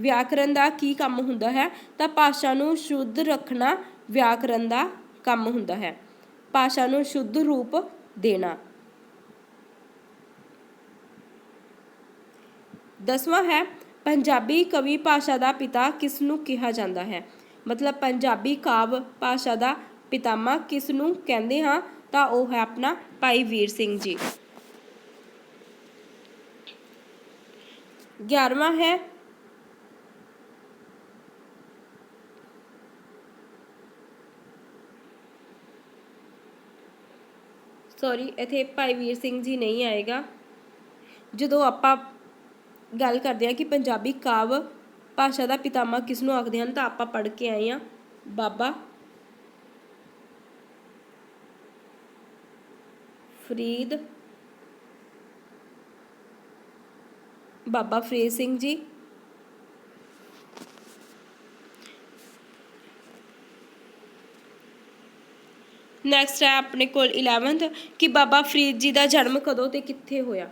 ਵਿਆਕਰਨ ਦਾ ਕੀ ਕੰਮ ਹੁੰਦਾ ਹੈ, ਤਾਂ ਭਾਸ਼ਾ ਨੂੰ ਸ਼ੁੱਧ ਰੱਖਣਾ ਵਿਆਕਰਨ ਦਾ ਕੰਮ ਹੁੰਦਾ ਹੈ। ਭਾਸ਼ਾ ਨੂੰ ਸ਼ੁੱਧ ਰੂਪ ਦੇਣਾ। ਦਸਵਾਂ ਹੈ, ਪੰਜਾਬੀ ਕਵੀ ਭਾਸ਼ਾ ਦਾ ਪਿਤਾ ਕਿਸ ਨੂੰ ਕਿਹਾ ਜਾਂਦਾ ਹੈ? ਮਤਲਬ ਪੰਜਾਬੀ ਕਾਵ ਭਾਸ਼ਾ ਦਾ ਪਿਤਾਮਾ ਕਿਸ ਨੂੰ ਕਹਿੰਦੇ ਹਾਂ? ਤਾਂ ਉਹ ਹੈ ਆਪਣਾ ਭਾਈ ਵੀਰ ਸਿੰਘ ਜੀ। 11ਵਾਂ ਹੈ ਸੌਰੀ ਇੱਥੇ ਭਾਈ ਵੀਰ ਸਿੰਘ ਜੀ ਨਹੀਂ ਆਏਗਾ। ਜਦੋਂ ਆਪਾਂ ਗੱਲ ਕਰਦੇ ਹਾਂ ਕਿ ਪੰਜਾਬੀ ਕਾਵ ਭਾਸ਼ਾ ਦਾ ਪਿਤਾਮਾ ਕਿਸ ਨੂੰ ਆਖਦੇ ਹਨ ਤਾਂ ਆਪਾਂ ਪੜ੍ਹ ਕੇ ਆਏ ਹਾਂ। ਬਾਬਾ ਫਰੀਦ ਬਾਬਾ ਫਰੀਦ ਸਿੰਘ ਜੀ। ਨੈਕਸਟ ਹੈ ਆਪਣੇ ਕੋਲ 11th ਕਿ ਬਾਬਾ ਫਰੀਦ ਜੀ ਦਾ ਜਨਮ ਕਦੋਂ ਤੇ ਕਿੱਥੇ ਹੋਇਆ?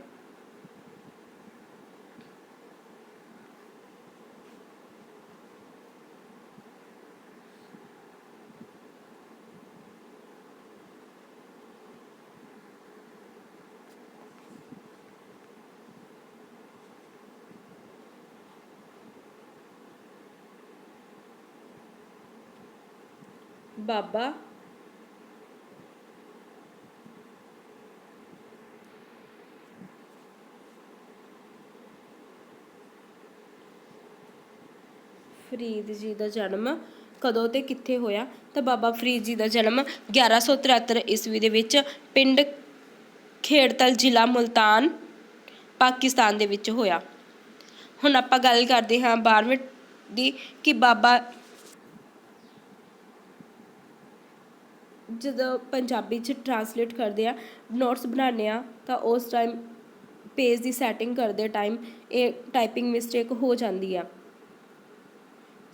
ਬਾਬਾ। ਫਰੀਦ ਜੀ ਦਾ ਜਨਮ ਕਦੋਂ ਤੇ ਕਿੱਥੇ ਹੋਇਆ? ਤਾਂ ਬਾਬਾ ਫਰੀਦ ਜੀ ਦਾ ਜਨਮ 1173 ਈਸਵੀ ਦੇ ਵਿੱਚ ਪਿੰਡ ਖੇੜਤਲ ਜ਼ਿਲ੍ਹਾ ਮੁਲਤਾਨ, ਪਾਕਿਸਤਾਨ ਦੇ ਵਿੱਚ ਹੋਇਆ। ਹੁਣ ਆਪਾਂ ਗੱਲ ਕਰਦੇ ਹਾਂ 12ਵੇਂ ਦੀ ਕਿ ਬਾਬਾ ਜਦੋਂ ਪੰਜਾਬੀ ਚ ਟਰਾਂਸਲੇਟ ਕਰਦੇ ਆ ਨੋਟਸ ਬਣਾਉਂਦੇ ਆ, ਤਾਂ ਉਸ ਟਾਈਮ ਪੇਜ ਦੀ ਸੈਟਿੰਗ ਕਰਦੇ ਟਾਈਮ ਇਹ ਟਾਈਪਿੰਗ ਮਿਸਟੇਕ ਹੋ ਜਾਂਦੀ ਆ।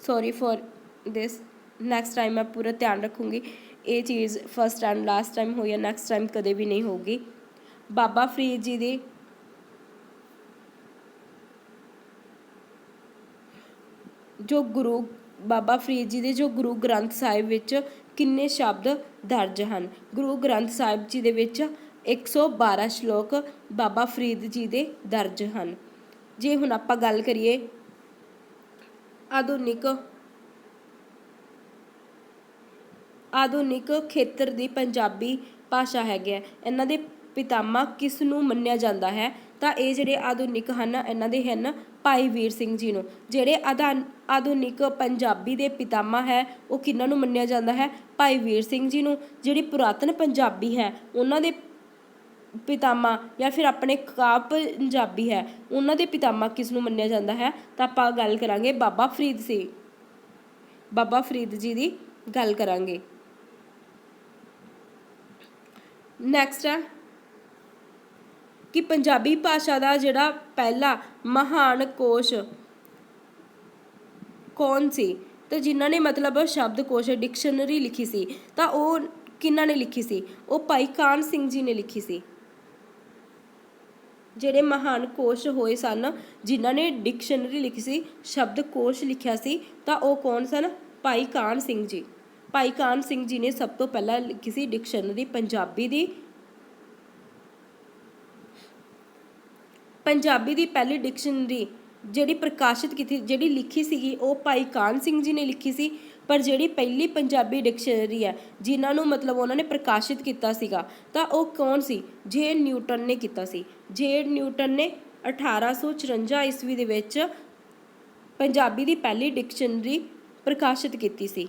Sorry for this next time ਮੈਂ ਪੂਰਾ ਧਿਆਨ ਰੱਖੂੰਗੀ। ਇਹ ਚੀਜ਼ ਫਸਟ ਐਂਡ ਲਾਸਟ ਟਾਈਮ ਹੋਈ ਆ ਨੈਕਸਟ ਟਾਈਮ ਕਦੇ ਵੀ ਨਹੀਂ ਹੋਊਗੀ। ਬਾਬਾ ਫਰੀਦ ਜੀ ਦੀ ਜੋ ਗੁਰੂ, ਬਾਬਾ ਫਰੀਦ ਜੀ ਦੇ ਜੋ ਗੁਰੂ ਗ੍ਰੰਥ ਸਾਹਿਬ ਵਿੱਚ ਕਿੰਨੇ ਸ਼ਬਦ ਦਰਜ ਹਨ। ਗੁਰੂ ਗ੍ਰੰਥ ਸਾਹਿਬ ਜੀ ਦੇ ਵਿੱਚ 112 ਸ਼ਲੋਕ ਬਾਬਾ ਫਰੀਦ ਜੀ ਦੇ ਦਰਜ ਹਨ। ਜੇ ਹੁਣ ਆਪਾਂ ਗੱਲ ਕਰੀਏ ਆਧੁਨਿਕ ਆਧੁਨਿਕ ਖੇਤਰ ਦੀ ਪੰਜਾਬੀ ਭਾਸ਼ਾ ਹੈਗੀ ਹੈ, ਇਹਨਾਂ ਦੇ ਪਿਤਾਮਾ ਕਿਸ ਨੂੰ ਮੰਨਿਆ ਜਾਂਦਾ ਹੈ? ਤਾਂ ਇਹ ਜਿਹੜੇ ਆਧੁਨਿਕ ਹਨ, ਇਹਨਾਂ ਦੇ ਹਨ ਭਾਈ ਵੀਰ ਸਿੰਘ ਜੀ ਨੂੰ, ਜਿਹੜੇ ਆਧਾ- ਆਧੁਨਿਕ ਪੰਜਾਬੀ ਦੇ ਪਿਤਾਮਾ ਹੈ, ਉਹ ਕਿਹਨਾਂ ਨੂੰ ਮੰਨਿਆ ਜਾਂਦਾ ਹੈ? ਭਾਈ ਵੀਰ ਸਿੰਘ ਜੀ ਨੂੰ, ਜਿਹੜੀ ਪੁਰਾਤਨ ਪੰਜਾਬੀ ਹੈ, ਉਹਨਾਂ ਦੇ ਪਿਤਾਮਾ ਜਾਂ ਫਿਰ ਆਪਣੇ ਕਾਬ ਪੰਜਾਬੀ ਹੈ, ਉਹਨਾਂ ਦੇ ਪਿਤਾਮਾ ਕਿਸ ਨੂੰ ਮੰਨਿਆ ਜਾਂਦਾ ਹੈ? ਤਾਂ ਆਪਾਂ ਗੱਲ ਕਰਾਂਗੇ ਬਾਬਾ ਫਰੀਦ ਸਿੰਘ ਬਾਬਾ ਫਰੀਦ ਜੀ ਦੀ ਗੱਲ ਕਰਾਂਗੇ। ਨੈਕਸਟ ਹੈ ਕਿ ਪੰਜਾਬੀ ਭਾਸ਼ਾ ਦਾ ਜਿਹੜਾ ਪਹਿਲਾ ਮਹਾਨ ਕੋਸ਼ ਕੌਣ ਸੀ? ਤੇ ਜਿਨ੍ਹਾਂ ਨੇ ਮਤਲਬ ਸ਼ਬਦਕੋਸ਼ ਡਿਕਸ਼ਨਰੀ ਲਿਖੀ ਸੀ, ਤਾਂ ਉਹ ਕਿਹਨਾਂ ਨੇ ਲਿਖੀ ਸੀ? ਉਹ ਭਾਈ ਕਾਨ ਸਿੰਘ ਜੀ ਨੇ ਲਿਖੀ ਸੀ। ਜਿਹੜੇ ਮਹਾਨ ਕੋਸ਼ ਹੋਏ ਸਨ, ਜਿਨ੍ਹਾਂ ਨੇ ਡਿਕਸ਼ਨਰੀ ਲਿਖੀ ਸੀ ਸ਼ਬਦਕੋਸ਼ ਲਿਖਿਆ ਸੀ, ਤਾਂ ਉਹ ਕੌਣ ਸਨ? ਭਾਈ ਕਾਨ ਸਿੰਘ ਜੀ। ਭਾਈ ਕਾਨ ਸਿੰਘ ਜੀ ਨੇ ਸਭ ਤੋਂ ਪਹਿਲਾਂ ਲਿਖੀ ਸੀ ਡਿਕਸ਼ਨਰੀ ਪੰਜਾਬੀ ਦੀ। ਪੰਜਾਬੀ ਦੀ ਪਹਿਲੀ ਡਿਕਸ਼ਨਰੀ ਜਿਹੜੀ ਪ੍ਰਕਾਸ਼ਿਤ ਕੀਤੀ, ਜਿਹੜੀ ਲਿਖੀ ਸੀਗੀ, ਉਹ ਭਾਈ ਕਾਨ ਸਿੰਘ ਜੀ ਨੇ ਲਿਖੀ ਸੀ, ਪਰ ਜਿਹੜੀ ਪਹਿਲੀ ਪੰਜਾਬੀ ਡਿਕਸ਼ਨਰੀ ਹੈ, ਜਿਨ੍ਹਾਂ ਨੂੰ ਮਤਲਬ ਉਹਨਾਂ ਨੇ ਪ੍ਰਕਾਸ਼ਿਤ ਕੀਤਾ ਸੀਗਾ, ਤਾਂ ਉਹ ਕੌਣ ਸੀ? ਜੇ ਨਿਊਟਨ ਨੇ ਕੀਤਾ ਸੀ। ਜੇ ਨਿਊਟਨ ਨੇ 1854 ਈਸਵੀ ਦੇ ਵਿੱਚ ਪੰਜਾਬੀ ਦੀ ਪਹਿਲੀ ਡਿਕਸ਼ਨਰੀ ਪ੍ਰਕਾਸ਼ਿਤ ਕੀਤੀ ਸੀ।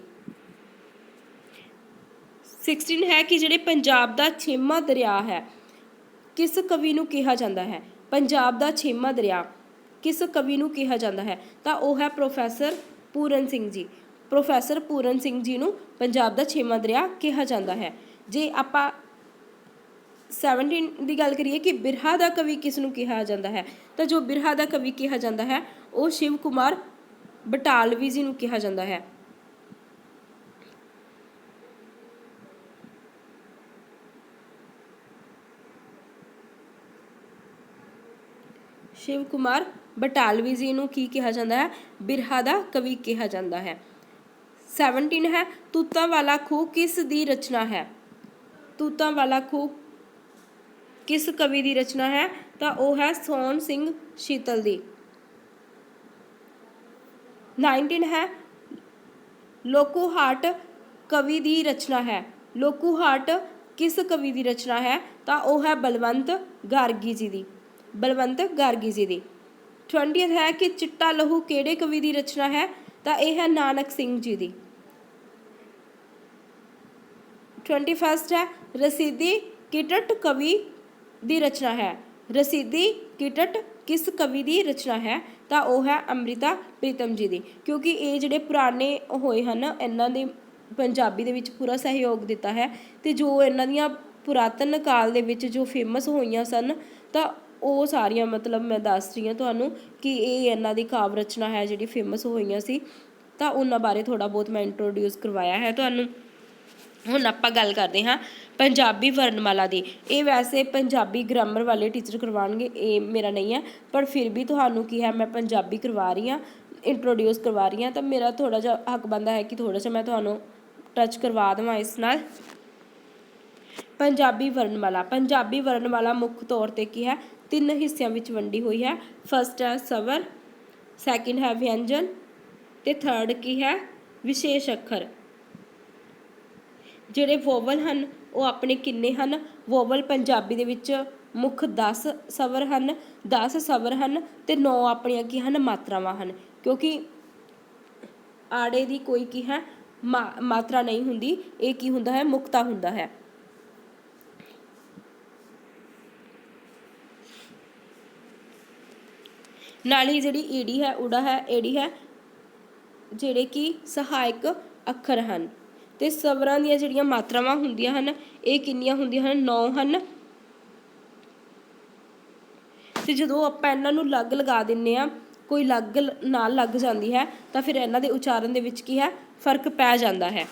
16 ਹੈ ਕਿ ਜਿਹੜੇ ਪੰਜਾਬ ਦਾ ਛੇਵਾਂ ਦਰਿਆ ਹੈ, ਕਿਸ ਕਵੀ ਨੂੰ ਕਿਹਾ ਜਾਂਦਾ ਹੈ? ਪੰਜਾਬ ਦਾ ਛੇਵਾਂ ਦਰਿਆ ਕਿਸ ਕਵੀ ਨੂੰ ਕਿਹਾ ਜਾਂਦਾ ਹੈ? ਤਾਂ ਉਹ ਹੈ ਪ੍ਰੋਫੈਸਰ ਪੂਰਨ ਸਿੰਘ ਜੀ। ਪ੍ਰੋਫੈਸਰ ਪੂਰਨ ਸਿੰਘ ਜੀ ਨੂੰ ਪੰਜਾਬ ਦਾ ਛੇਵਾਂ ਦਰਿਆ ਕਿਹਾ ਜਾਂਦਾ ਹੈ। ਜੇ ਆਪਾਂ 17 ਦੀ ਗੱਲ ਕਰੀਏ ਕਿ ਬਿਰਹਾ ਦਾ ਕਵੀ ਕਿਸ ਨੂੰ ਕਿਹਾ ਜਾਂਦਾ ਹੈ? ਤਾਂ ਜੋ ਬਿਰਹਾ ਦਾ ਕਵੀ ਕਿਹਾ ਜਾਂਦਾ ਹੈ, ਉਹ ਸ਼ਿਵ ਕੁਮਾਰ ਬਟਾਲਵੀ ਜੀ ਨੂੰ ਕਿਹਾ ਜਾਂਦਾ ਹੈ। ਸ਼ਿਵ ਕੁਮਾਰ ਬਟਾਲਵੀ ਜੀ ਨੂੰ ਕੀ ਕਿਹਾ ਜਾਂਦਾ ਹੈ? ਬਿਰਹਾ ਦਾ ਕਵੀ ਕਿਹਾ ਜਾਂਦਾ ਹੈ। 17 ਹੈ। ਤੂਤਾਂ ਵਾਲਾ ਖੂਹ ਕਿਸ ਦੀ ਰਚਨਾ ਹੈ? ਤੂਤਾਂ ਵਾਲਾ ਖੂਹ ਕਿਸ ਕਵੀ ਦੀ ਰਚਨਾ ਹੈ? ਤਾਂ ਉਹ ਹੈ ਸੋਹਣ ਸਿੰਘ ਸ਼ੀਤਲ ਦੀ। 19 ਹੈ। ਲੋਕੂ ਹਾਟ ਕਵੀ ਦੀ ਰਚਨਾ ਹੈ। ਲੋਕੂ ਹਾਟ ਕਿਸ ਕਵੀ ਦੀ ਰਚਨਾ ਹੈ? ਤਾਂ ਉਹ ਹੈ ਬਲਵੰਤ ਗਾਰਗੀ ਜੀ ਦੀ। ਬਲਵੰਤ ਗਾਰਗੀ ਜੀ ਦੀ। 20th ਹੈ ਕਿ ਚਿੱਟਾ ਲਹੂ ਕਿਹੜੇ ਕਵੀ ਦੀ ਰਚਨਾ ਹੈ? ਤਾਂ ਇਹ ਹੈ ਨਾਨਕ ਸਿੰਘ ਜੀ ਦੀ। 21st ਹੈ, ਰਸੀਦੀ ਕਿਟਟ ਕਵੀ ਦੀ ਰਚਨਾ ਹੈ। ਰਸੀਦੀ ਕਿਟਟ ਕਿਸ ਕਵੀ ਦੀ ਰਚਨਾ ਹੈ? ਤਾਂ ਉਹ ਹੈ ਅੰਮ੍ਰਿਤਾ ਪ੍ਰੀਤਮ ਜੀ ਦੀ। ਕਿਉਂਕਿ ਇਹ ਜਿਹੜੇ ਪੁਰਾਣੇ ਹੋਏ ਹਨ, ਇਹਨਾਂ ਦੇ ਪੰਜਾਬੀ ਦੇ ਵਿੱਚ ਪੂਰਾ ਸਹਿਯੋਗ ਦਿੱਤਾ ਹੈ। ਤੇ ਜੋ ਇਹਨਾਂ ਦੀਆਂ ਪੁਰਾਤਨ ਕਾਲ ਦੇ ਵਿੱਚ ਜੋ ਫੇਮਸ ਹੋਈਆਂ ਸਨ, ਤਾਂ ਉਹ ਸਾਰੀਆਂ, ਮਤਲਬ ਮੈਂ ਦੱਸ ਰਹੀ ਹਾਂ ਤੁਹਾਨੂੰ ਕਿ ਇਹ ਇਹਨਾਂ ਦੀ ਕਾਵ ਰਚਨਾ ਹੈ ਜਿਹੜੀ ਫੇਮਸ ਹੋਈਆਂ ਸੀ, ਤਾਂ ਉਹਨਾਂ ਬਾਰੇ ਥੋੜਾ ਬਹੁਤ ਮੈਂ ਇੰਟਰੋਡਿਊਸ ਕਰਵਾਇਆ ਹੈ ਤੁਹਾਨੂੰ। ਹੁਣ ਆਪਾਂ ਗੱਲ ਕਰਦੇ ਹਾਂ ਪੰਜਾਬੀ ਵਰਣਮਾਲਾ ਦੀ। ਇਹ ਵੈਸੇ ਪੰਜਾਬੀ ਗ੍ਰਾਮਰ ਵਾਲੇ ਟੀਚਰ ਕਰਵਾਉਣਗੇ, ਇਹ ਮੇਰਾ ਨਹੀਂ ਹੈ, ਪਰ ਫਿਰ ਵੀ ਤੁਹਾਨੂੰ ਕੀ ਹੈ, ਮੈਂ ਪੰਜਾਬੀ ਕਰਵਾ ਰਹੀ ਹਾਂ ਇੰਟਰੋਡਿਊਸ ਕਰਵਾ ਰਹੀ ਹਾਂ, ਤਾਂ ਮੇਰਾ ਥੋੜਾ ਜਿਹਾ ਹੱਕ ਬੰਦਾ ਹੈ ਕਿ ਥੋੜਾ ਜਿਹਾ ਮੈਂ ਤੁਹਾਨੂੰ ਟੱਚ ਕਰਵਾ ਦੇਵਾਂ ਇਸ ਨਾਲ। ਪੰਜਾਬੀ ਵਰਣਮਾਲਾ ਪੰਜਾਬੀ ਵਰਣਮਾਲਾ ਮੁੱਖ ਤੌਰ ਤੇ ਕੀ ਹੈ? ਤਿੰਨ ਹਿੱਸਿਆਂ ਵਿੱਚ ਵੰਡੀ ਹੋਈ ਹੈ। ਫਸਟ ਹੈ ਸਵਰ ਸੈਕਿੰਡ ਹੈ ਵਿਅੰਜਨ ਤੇ ਥਰਡ ਕੀ ਹੈ? ਵਿਸ਼ੇਸ਼ ਅੱਖਰ। ਜਿਹੜੇ ਵੋਵਲ ਹਨ, ਉਹ ਆਪਣੇ ਕਿੰਨੇ ਹਨ? ਵੋਵਲ ਪੰਜਾਬੀ ਦੇ ਵਿੱਚ ਮੁੱਖ 10 ਸਵਰ ਹਨ 10 ਸਵਰ ਹਨ ਤੇ 9 ਆਪਣੀਆਂ ਕੀ ਹਨ? ਮਾਤਰਾਵਾਂ ਹਨ। ਕਿਉਂਕਿ ਆੜੇ ਦੀ ਕੋਈ ਕੀ ਹੈ? ਮਾ- ਮਾਤਰਾ ਨਹੀਂ ਹੁੰਦੀ, ਇਹ ਕੀ ਹੁੰਦਾ ਹੈ? ਮੁਕਤਾ ਹੁੰਦਾ ਹੈ। ਨਾਲ ਹੀ ਜਿਹੜੀ ਈੜੀ ਹੈ ਉੜਾ ਹੈ, ਏੜੀ ਹੈ, ਜਿਹੜੇ ਕਿ ਸਹਾਇਕ ਅੱਖਰ ਹਨ। ਤੇ ਸਵਰਾਂ ਦੀਆਂ ਜਿਹੜੀਆਂ ਮਾਤਰਾਵਾਂ ਹੁੰਦੀਆਂ ਹਨ, ਇਹ ਕਿੰਨੀਆਂ ਹੁੰਦੀਆਂ ਹਨ? 9 ਹਨ। ਤੇ ਜਦੋਂ ਆਪਾਂ ਇਹਨਾਂ ਨੂੰ ਲੱਗ ਲਗਾ ਦਿੰਨੇ ਆ ਕੋਈ ਲੱਗ ਨਾਲ ਲੱਗ ਜਾਂਦੀ ਹੈ, ਤਾਂ ਫਿਰ ਇਹਨਾਂ ਦੇ ਉਚਾਰਨ ਦੇ ਵਿੱਚ ਕੀ ਹੈ? ਫ਼ਰਕ ਪੈ ਜਾਂਦਾ ਹੈ।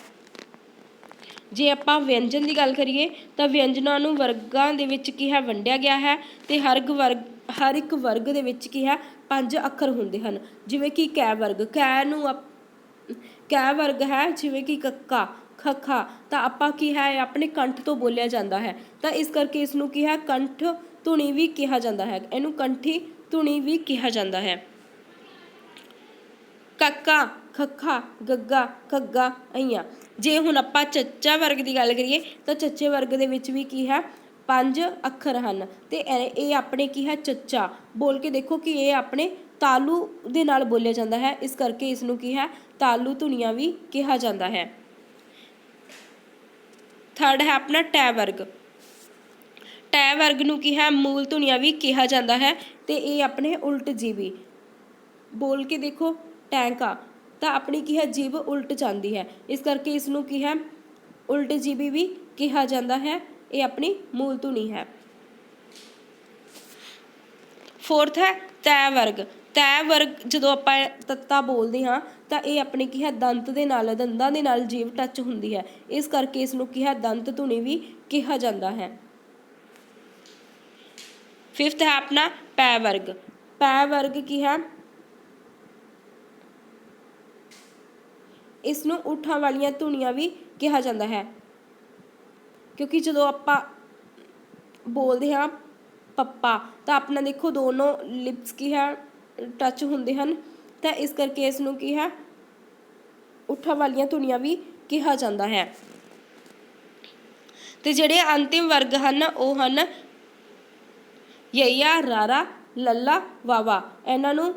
ਜੇ ਆਪਾਂ ਵਿਅੰਜਨ ਦੀ ਗੱਲ ਕਰੀਏ, ਤਾਂ ਵਿਅੰਜਨਾਂ ਨੂੰ ਵਰਗਾਂ ਦੇ ਵਿੱਚ ਕੀ ਹੈ? ਵੰਡਿਆ ਗਿਆ ਹੈ ਤੇ ਹਰ ਵਰਗ, ਹਰ ਇੱਕ ਵਰਗ ਦੇ ਵਿੱਚ ਕੀ ਹੈ? ਪੰਜ ਅੱਖਰ ਹੁੰਦੇ ਹਨ, ਜਿਵੇਂ ਕਿ ਕੈ ਵਰਗ। ਕੈ ਨੂੰ ਆਪ- ਕੈ ਵਰਗ ਹੈ ਜਿਵੇਂ ਕਿ ਕੱਕਾ, ਖੱਖਾ। ਤਾਂ ਆਪਾਂ ਕੀ ਹੈ ਆਪਣੇ ਕੰਠ ਤੋਂ ਬੋਲਿਆ ਜਾਂਦਾ ਹੈ। ਤਾਂ ਇਸ ਕਰਕੇ ਇਸ ਨੂੰ ਕੀ ਹੈ, ਕੰਠ ਧੁਨੀ ਵੀ ਕਿਹਾ ਜਾਂਦਾ ਹੈ। ਇਹਨੂੰ ਕੰਠੀ ਧੁਣੀ ਵੀ ਕਿਹਾ ਜਾਂਦਾ ਹੈ। ਕੱਕਾ, ਖੱਖਾ, ਗੱਗਾ, ਖੱਗਾ, ਅਈਆਂ। ਜੇ ਹੁਣ ਆਪਾਂ ਚੱਚਾ ਵਰਗ ਦੀ ਗੱਲ ਕਰੀਏ, ਤਾਂ ਚੱਚੇ ਵਰਗ ਦੇ ਵਿੱਚ ਵੀ ਕੀ ਹੈ ਪੰਜ ਅੱਖਰ ਹਨ। ਤੇ ਇਹ ਇਹ ਆਪਣੇ ਕੀ ਹੈ? ਚੱਚਾ। ਬੋਲ ਕੇ ਦੇਖੋ ਕਿ ਇਹ ਆਪਣੇ ਤਾਲੂ ਦੇ ਨਾਲ ਬੋਲਿਆ ਜਾਂਦਾ ਹੈ। ਇਸ ਕਰਕੇ ਇਸ ਨੂੰ ਕੀ ਹੈ? ਤਾਲੂ ਧੁਨੀਆਂ ਵੀ ਕਿਹਾ ਜਾਂਦਾ ਹੈ। ਥਰਡ ਹੈ ਆਪਣਾ ਟੈ ਵਰਗ। ਟੈ ਵਰਗ ਨੂੰ ਕੀ ਹੈ? ਮੂਲ ਧੁਨੀਆਂ ਵੀ ਕਿਹਾ ਜਾਂਦਾ ਹੈ। ਤੇ ਇਹ ਆਪਣੇ ਉਲਟ ਜੀਵੀ। ਬੋਲ ਕੇ ਦੇਖੋ, ਟੈਂਕਾ। ਤਾਂ ਆਪਣੀ ਕੀ ਹੈ? ਜੀਭ ਉਲਟ ਜਾਂਦੀ ਹੈ। ਇਸ ਕਰਕੇ ਇਸ ਨੂੰ ਕੀ ਹੈ? ਉਲਟ ਜੀਵੀ ਵੀ ਕਿਹਾ ਜਾਂਦਾ ਹੈ। ਇਹ ਆਪਣੀ ਮੂਲ ਧੁਨੀ ਹੈ। ਫੋਰਥ ਹੈ ਤੈ ਵਰਗ। ਤੈ ਵਰਗ ਜਦੋਂ ਆਪਾਂ ਤੱਤਾ ਬੋਲਦੇ ਹਾਂ, ਤਾਂ ਇਹ ਆਪਣੀ ਕੀ ਹੈ ਦੰਤ ਦੇ ਨਾਲ, ਦੰਦਾਂ ਦੇ ਨਾਲ ਜੀਵ ਟੱਚ ਹੁੰਦੀ ਹੈ। ਇਸ ਕਰਕੇ ਇਸ ਨੂੰ ਕੀ ਹੈ ਦੰਤ ਧੁਨੀ ਵੀ ਕਿਹਾ ਜਾਂਦਾ ਹੈ। ਫਿਫਥ ਹੈ ਆਪਣਾ ਪੈ ਵਰਗ। ਪੈ ਵਰਗ ਕੀ ਹੈ? ਇਸ ਨੂੰ ਉਠਾਂ ਵਾਲੀਆਂ ਧੁਨੀਆਂ ਵੀ ਕਿਹਾ ਜਾਂਦਾ ਹੈ। ਕਿਉਂਕਿ ਜਦੋਂ ਆਪਾਂ ਬੋਲਦੇ ਹਾਂ ਪੱਪਾ, ਤਾਂ ਆਪਣਾ ਦੇਖੋ ਦੋਨੋਂ ਲਿਪਸ ਕੀ ਹੈ ਟੱਚ ਹੁੰਦੇ ਹਨ। ਤਾਂ ਇਸ ਕਰਕੇ ਇਸ ਨੂੰ ਕੀ ਹੈ, ਉਠਾਂ ਵਾਲੀਆਂ ਧੁਨੀਆਂ ਵੀ ਕਿਹਾ ਜਾਂਦਾ ਹੈ। ਤੇ ਜਿਹੜੇ ਅੰਤਿਮ ਵਰਗ ਹਨ, ਉਹ ਹਨ ਯਈਆ, ਰਾਰਾ, ਲੱਲਾ, ਵਾਵਾ। ਇਹਨਾਂ ਨੂੰ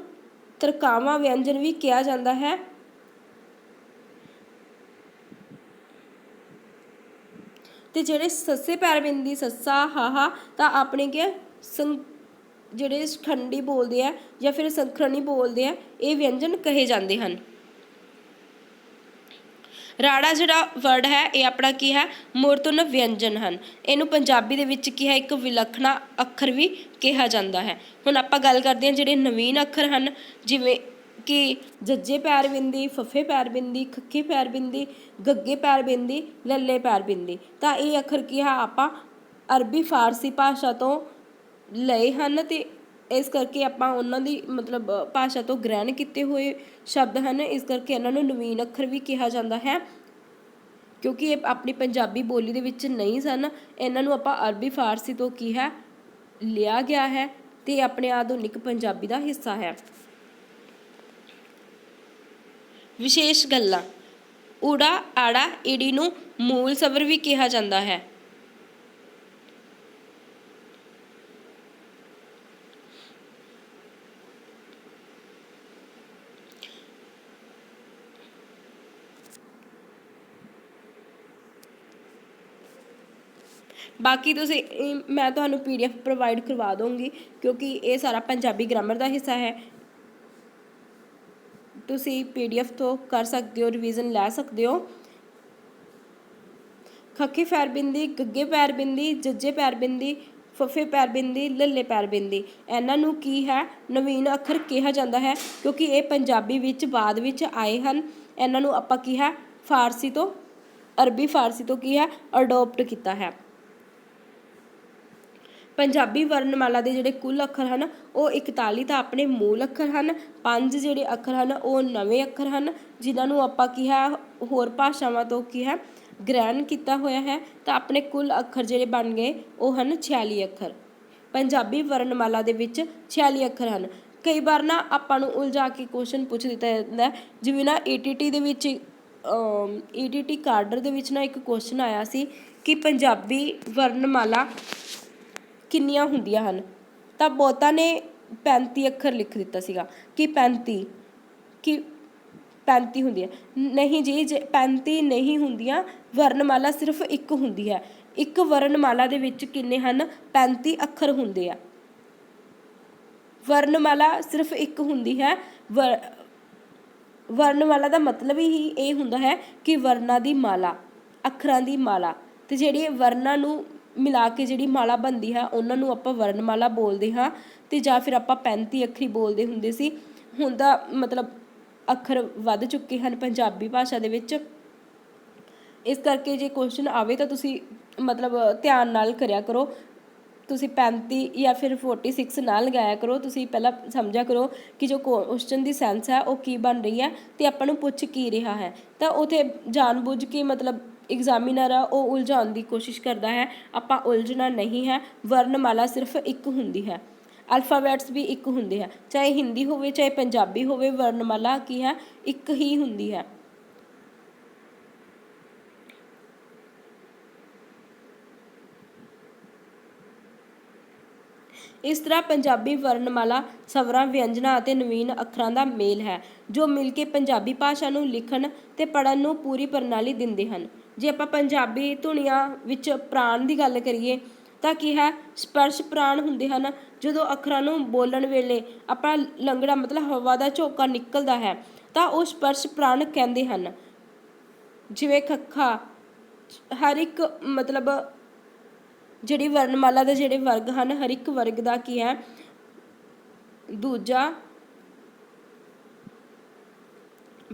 ਤਰਕਾਵਾਂ, ਵਿਅੰਜਨ ਵੀ ਕਿਹਾ ਜਾਂਦਾ ਹੈ। ਤੇ ਜਿਹੜੇ ਸੱਸੇ ਪੈਰ ਬਿੰਦੀ, ਸੱਸਾ ਹਾਹਾ ਤਾਂ ਆਪਣੇ ਕੀ ਸੰ ਜਿਹੜੇ ਖੰਡੀ ਬੋਲਦੇ ਆ ਜਾਂ ਫਿਰ ਸੰਖਰਣੀ ਬੋਲਦੇ ਆ, ਇਹ ਵਿਅੰਜਨ ਕਹੇ ਜਾਂਦੇ ਹਨ। ਰਾੜਾ ਜਿਹੜਾ ਵਰਡ ਹੈ, ਇਹ ਆਪਣਾ ਕੀ ਹੈ? ਮੂਰਤਨ ਵਿਅੰਜਨ ਹਨ। ਇਹਨੂੰ ਪੰਜਾਬੀ ਦੇ ਵਿੱਚ ਕੀ ਹੈ? ਇੱਕ ਵਿਲੱਖਣਾ ਅੱਖਰ ਵੀ ਕਿਹਾ ਜਾਂਦਾ ਹੈ। ਹੁਣ ਆਪਾਂ ਗੱਲ ਕਰਦੇ ਹਾਂ ਜਿਹੜੇ ਨਵੀਨ ਅੱਖਰ ਹਨ, ਜਿਵੇਂ ਕਿ ਜੱਜੇ ਪੈਰ ਬਿੰਦੀ, ਫੱਫੇ ਪੈਰ ਬਿੰਦੀ, ਖੱਖੇ ਪੈਰ ਬਿੰਦੀ, ਗੱਗੇ ਪੈਰ ਬਿੰਦੀ, ਲੱਲੇ ਪੈਰ ਬਿੰਦੀ। ਤਾਂ ਇਹ ਅੱਖਰ ਕੀ ਹੈ ਆਪਾਂ ਅਰਬੀ ਫਾਰਸੀ ਭਾਸ਼ਾ ਤੋਂ ਲਏ ਹਨ ਤੇ ਇਸ ਕਰਕੇ ਆਪਾਂ ਉਹਨਾਂ ਦੀ ਮਤਲਬ ਭਾਸ਼ਾ ਤੋਂ ਗ੍ਰਹਿਣ ਕੀਤੇ ਹੋਏ ਸ਼ਬਦ ਹਨ। ਇਸ ਕਰਕੇ ਇਹਨਾਂ ਨੂੰ ਨਵੀਨ ਅੱਖਰ ਵੀ ਕਿਹਾ ਜਾਂਦਾ ਹੈ। ਕਿਉਂਕਿ ਇਹ ਆਪਣੀ ਪੰਜਾਬੀ ਬੋਲੀ ਦੇ ਵਿੱਚ ਨਹੀਂ ਸਨ। ਇਹਨਾਂ ਨੂੰ ਆਪਾਂ ਅਰਬੀ ਫਾਰਸੀ ਤੋਂ ਕੀ ਹੈ? ਲਿਆ ਗਿਆ ਹੈ ਤੇ ਆਪਣੇ ਆਧੁਨਿਕ ਪੰਜਾਬੀ ਦਾ ਹਿੱਸਾ ਹੈ। ਵਿਸ਼ੇਸ਼ ਗੱਲਾਂ। ਊੜਾ, ਆੜਾ, ਈੜੀ ਨੂੰ ਮੂਲ ਸਵਰ ਵੀ ਕਿਹਾ ਜਾਂਦਾ ਹੈ। ਬਾਕੀ ਤੁਸੀਂ ਮੈਂ ਤੁਹਾਨੂੰ ਪੀਡੀਐਫ ਪ੍ਰੋਵਾਈਡ ਕਰਵਾ ਦੂੰਗੀ ਕਿਉਂਕਿ ਇਹ ਸਾਰਾ ਪੰਜਾਬੀ ਗ੍ਰਾਮਰ ਦਾ ਹਿੱਸਾ ਹੈ। ਤੁਸੀਂ ਪੀਡੀਐਫ ਤੋਂ ਕਰ ਸਕਦੇ ਹੋ ਰਿਵੀਜ਼ਨ ਲੈ ਸਕਦੇ ਹੋ। ਖੱਖੇ ਪੈਰ ਬਿੰਦੀ ਗੱਗੇ ਪੈਰ ਬਿੰਦੀ ਜੱਜੇ ਪੈਰ ਬਿੰਦੀ ਫੱਫੇ ਪੈਰ ਬਿੰਦੀ ਲੱਲੇ ਪੈਰ ਬਿੰਦੀ ਇਹਨਾਂ ਨੂੰ ਕੀ ਹੈ? ਨਵੀਨ ਅੱਖਰ ਕਿਹਾ ਜਾਂਦਾ ਹੈ, ਕਿਉਂਕਿ ਇਹ ਪੰਜਾਬੀ ਵਿੱਚ, ਬਾਅਦ ਵਿੱਚ ਆਏ ਹਨ। ਇਹਨਾਂ ਨੂੰ ਆਪਾਂ ਕੀ ਹੈ? ਫਾਰਸੀ ਤੋਂ, ਅਰਬੀ ਫਾਰਸੀ ਤੋਂ ਕੀ ਹੈ? ਅਡਾਪਟ ਕੀਤਾ ਹੈ। ਪੰਜਾਬੀ ਵਰਣਮਾਲਾ ਦੇ ਜਿਹੜੇ ਕੁੱਲ ਅੱਖਰ ਹਨ, ਉਹ 41 ਤਾਂ ਆਪਣੇ ਮੂਲ ਅੱਖਰ ਹਨ, ਪੰਜ ਜਿਹੜੇ ਅੱਖਰ ਹਨ, ਉਹ ਨਵੇਂ ਅੱਖਰ ਹਨ, ਜਿਨ੍ਹਾਂ ਨੂੰ ਆਪਾਂ ਕੀ ਹੈ, ਹੋਰ ਭਾਸ਼ਾਵਾਂ ਤੋਂ ਕੀ ਹੈ, ਗ੍ਰਹਿਣ ਕੀਤਾ ਹੋਇਆ ਹੈ, ਤਾਂ ਆਪਣੇ ਕੁੱਲ ਅੱਖਰ ਜਿਹੜੇ ਬਣ ਗਏ, ਉਹ ਹਨ 46 ਅੱਖਰ। ਪੰਜਾਬੀ ਵਰਣਮਾਲਾ ਦੇ ਵਿੱਚ 46 ਅੱਖਰ ਹਨ। ਕਈ ਵਾਰ ਨਾ ਆਪਾਂ ਨੂੰ ਉਲਝਾ ਕੇ ਕੁਐਸਚਨ ਪੁੱਛ ਦਿੱਤਾ ਜਾਂਦਾ ਜਿਵੇਂ ਨਾ ਈਟੀਟੀ ਦੇ ਵਿੱਚ ਈਟੀਟੀ ਕਾਰਡਰ ਦੇ ਵਿੱਚ ਨਾ ਇੱਕ ਕੁਐਸਚਨ ਆਇਆ ਸੀ ਕਿ ਪੰਜਾਬੀ ਵਰਣਮਾਲਾ ਕਿੰਨੀਆਂ ਹੁੰਦੀਆਂ ਹਨ। ਤਾਂ ਬਹੁਤਾਂ ਨੇ 35 ਅੱਖਰ ਲਿਖ ਦਿੱਤਾ ਸੀਗਾ ਕਿ 35 ਕਿ 35 ਹੈ। ਨਹੀਂ ਜੀ, ਜੇ 35 ਨਹੀਂ ਹੁੰਦੀਆਂ, ਵਰਣਮਾਲਾ ਸਿਰਫ ਇੱਕ ਹੁੰਦੀ ਹੈ। ਇੱਕ ਵਰਣਮਾਲਾ ਦੇ ਵਿੱਚ ਕਿੰਨੇ ਹਨ? 35 ਅੱਖਰ ਹੁੰਦੇ ਆ। ਵਰਣਮਾਲਾ ਸਿਰਫ ਇੱਕ ਹੁੰਦੀ ਹੈ। ਵਰਣਮਾਲਾ ਦਾ ਮਤਲਬ ਹੀ ਇਹ ਹੁੰਦਾ ਹੈ ਕਿ ਵਰਨਾਂ ਦੀ ਮਾਲਾ, ਅੱਖਰਾਂ ਦੀ ਮਾਲਾ। ਤੇ ਜਿਹੜੀ ਵਰਨਾਂ ਨੂੰ ਮਿਲਾ ਕੇ ਜਿਹੜੀ ਮਾਲਾ ਬਣਦੀ ਹੈ, ਉਹਨਾਂ ਨੂੰ ਆਪਾਂ ਵਰਣਮਾਲਾ ਬੋਲਦੇ ਹਾਂ ਤੇ ਜਾਂ ਫਿਰ ਆਪਾਂ 35 ਅੱਖਰੀ ਬੋਲਦੇ ਹੁੰਦੇ ਸੀ। ਹੁਣ ਤਾਂ ਮਤਲਬ ਅੱਖਰ ਵੱਧ ਚੁੱਕੇ ਹਨ ਪੰਜਾਬੀ ਭਾਸ਼ਾ ਦੇ ਵਿੱਚ। ਇਸ ਕਰਕੇ ਜੇ ਕੁਐਸਚਨ ਆਵੇ ਤਾਂ ਤੁਸੀਂ ਮਤਲਬ ਧਿਆਨ ਨਾਲ ਕਰਿਆ ਕਰੋ। ਤੁਸੀਂ 35 ਜਾਂ ਫਿਰ 46 ਨਾ ਲਗਾਇਆ ਕਰੋ। ਤੁਸੀਂ ਪਹਿਲਾਂ ਸਮਝਿਆ ਕਰੋ ਕਿ ਜੋ ਕੁਐਸਚਨ ਦੀ ਸੈਂਸ ਹੈ, ਉਹ ਕੀ ਬਣ ਰਹੀ ਹੈ ਤੇ ਆਪਾਂ ਨੂੰ ਪੁੱਛ ਕੀ ਰਿਹਾ ਹੈ। ਤਾਂ ਉਥੇ ਜਾਣਬੁੱਝ ਕੇ ਮਤਲਬ ਐਗਜ਼ਾਮੀਨਰ ਆ, ਉਹ ਉਲਝਾਉਣ ਦੀ ਕੋਸ਼ਿਸ਼ ਕਰਦਾ ਹੈ, ਆਪਾਂ ਉਲਝਣਾ ਨਹੀਂ ਹੈ, ਵਰਣਮਾਲਾ ਸਿਰਫ ਇੱਕ ਹੁੰਦੀ ਹੈ। ਅਲਫਾਬੈਟਸ ਵੀ ਇੱਕ ਹੁੰਦੇ ਹੈ, ਚਾਹੇ ਹਿੰਦੀ ਹੋਵੇ, ਚਾਹੇ ਪੰਜਾਬੀ ਹੋਵੇ, ਵਰਣਮਾਲਾ ਕੀ ਹੈ, ਇੱਕ ਹੀ ਹੁੰਦੀ ਹੈ। ਇਸ ਤਰ੍ਹਾਂ ਪੰਜਾਬੀ ਵਰਣਮਾਲਾ ਸਵਰਾਂ, ਵਿਅੰਜਨਾਂ ਅਤੇ ਨਵੀਨ ਅੱਖਰਾਂ ਦਾ ਮੇਲ ਹੈ, ਜੋ ਮਿਲ ਕੇ ਪੰਜਾਬੀ ਭਾਸ਼ਾ ਨੂੰ ਲਿਖਣ ਤੇ ਪੜ੍ਹਨ ਨੂੰ ਪੂਰੀ ਪ੍ਰਣਾਲੀ ਦਿੰਦੇ ਹਨ। ਜੇ ਆਪਾਂ ਪੰਜਾਬੀ ਧੁਨੀਆਂ ਵਿੱਚ ਪ੍ਰਾਣ ਦੀ ਗੱਲ ਕਰੀਏ, ਤਾਂ ਕੀ ਹੈ? ਸਪਰਸ਼ ਪ੍ਰਾਣ ਹੁੰਦੇ ਹਨ। ਜਦੋਂ ਅੱਖਰਾਂ ਨੂੰ ਬੋਲਣ ਵੇਲੇ ਆਪਾਂ ਲੰਗੜਾ ਮਤਲਬ ਹਵਾ ਦਾ ਝੋਕਾ ਨਿਕਲਦਾ ਹੈ, ਤਾਂ ਉਹ ਸਪਰਸ਼ ਪ੍ਰਾਣ ਕਹਿੰਦੇ ਹਨ। ਜਿਵੇਂ ਖੱਖਾ, ਹਰ ਇੱਕ ਮਤਲਬ ਜਿਹੜੀ ਵਰਣਮਾਲਾ ਦੇ ਜਿਹੜੇ ਵਰਗ ਹਨ, ਹਰ ਇੱਕ ਵਰਗ ਦਾ ਕੀ ਹੈ? ਦੂਜਾ,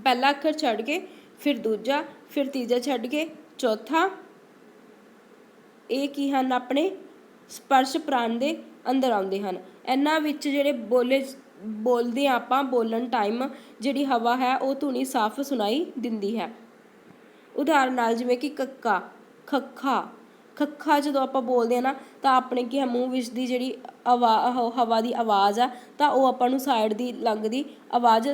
ਪਹਿਲਾ ਅੱਖਰ ਛੱਡ ਕੇ ਫਿਰ ਦੂਜਾ ਫਿਰ ਤੀਜਾ ਛੱਡ ਕੇ ਚੌਥਾ। ਇਹ ਕੀ ਹਨ? ਆਪਣੇ ਸਪਰਸ਼ ਪ੍ਰਾਣ ਦੇ ਅੰਦਰ ਆਉਂਦੇ ਹਨ। ਇਹਨਾਂ ਵਿੱਚ ਜਿਹੜੇ ਬੋਲੇ, ਬੋਲਦੇ ਹਾਂ ਆਪਾਂ, ਬੋਲਣ ਟਾਈਮ ਜਿਹੜੀ ਹਵਾ ਹੈ, ਉਹ ਧੁਨੀ ਸਾਫ਼ ਸੁਣਾਈ ਦਿੰਦੀ ਹੈ। ਉਦਾਹਰਨ ਨਾਲ ਜਿਵੇਂ ਕਿ ਕੱਕਾ, ਖੱਖਾ। ਖੱਖਾ ਜਦੋਂ ਆਪਾਂ ਬੋਲਦੇ ਆ ਨਾ, ਤਾਂ ਆਪਣੇ ਕੀ ਮੂੰਹ ਵਿੱਚ ਦੀ ਜਿਹੜੀ ਹਵਾ ਹਵਾ ਦੀ ਆਵਾਜ਼ ਆ, ਤਾਂ ਉਹ ਆਪਾਂ ਨੂੰ ਸਾਈਡ ਦੀ ਲੰਘਦੀ ਆਵਾਜ਼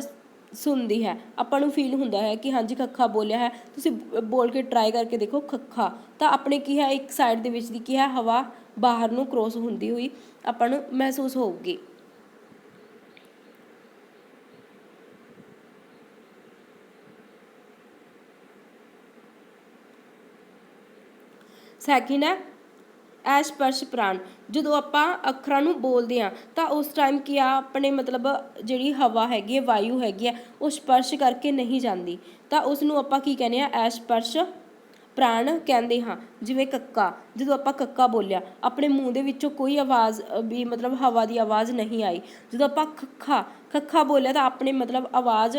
ਸੁਣਦੀ ਹੈ। ਆਪਾਂ ਨੂੰ ਫੀਲ ਹੁੰਦਾ ਹੈ ਕਿ ਹਾਂਜੀ, ਖੱਖਾ ਬੋਲਿਆ ਹੈ। ਤੁਸੀਂ ਬੋਲ ਕੇ ਟਰਾਈ ਕਰਕੇ ਦੇਖੋ ਖੱਖਾ। ਤਾਂ ਆਪਣੇ ਕੀ ਹੈ, ਇੱਕ ਸਾਈਡ ਦੇ ਵਿੱਚ ਦੀ ਕੀ ਹੈ, ਹਵਾ ਬਾਹਰ ਨੂੰ ਕ੍ਰੋਸ ਹੁੰਦੀ ਹੋਈ ਆਪਾਂ ਨੂੰ ਮਹਿਸੂਸ ਹੋਊਗੀ। ਸੈਕਿੰਡ ਹੈ ਐਸਪਰਸ਼ ਪ੍ਰਾਣ। ਜਦੋਂ ਆਪਾਂ ਅੱਖਰਾਂ ਨੂੰ ਬੋਲਦੇ ਆ ਤਾਂ ਉਸ ਟਾਈਮ ਕੀ ਆ, ਆਪਣੇ ਮਤਲਬ ਜਿਹੜੀ ਹਵਾ ਹੈਗੀ ਹੈ, ਵਾਯੂ ਹੈਗੀ ਹੈ, ਉਹ ਸਪਰਸ਼ ਕਰਕੇ ਨਹੀਂ ਜਾਂਦੀ। ਤਾਂ ਉਸ ਨੂੰ ਆਪਾਂ ਕੀ ਕਹਿੰਦੇ ਆ ਐਸਪਰਸ਼ ਪ੍ਰਾਣ ਕਹਿੰਦੇ ਹਾਂ। ਜਿਵੇਂ ਕੱਕਾ। ਜਦੋਂ ਆਪਾਂ ਕੱਕਾ ਬੋਲਿਆ, ਆਪਣੇ ਮੂੰਹ ਦੇ ਵਿੱਚੋਂ ਕੋਈ ਆਵਾਜ਼ ਵੀ ਮਤਲਬ ਹਵਾ ਦੀ ਆਵਾਜ਼ ਨਹੀਂ ਆਈ। ਜਦੋਂ ਆਪਾਂ ਖੱਖਾ ਖੱਖਾ ਬੋਲਿਆ ਤਾਂ ਆਪਣੇ ਮਤਲਬ ਆਵਾਜ਼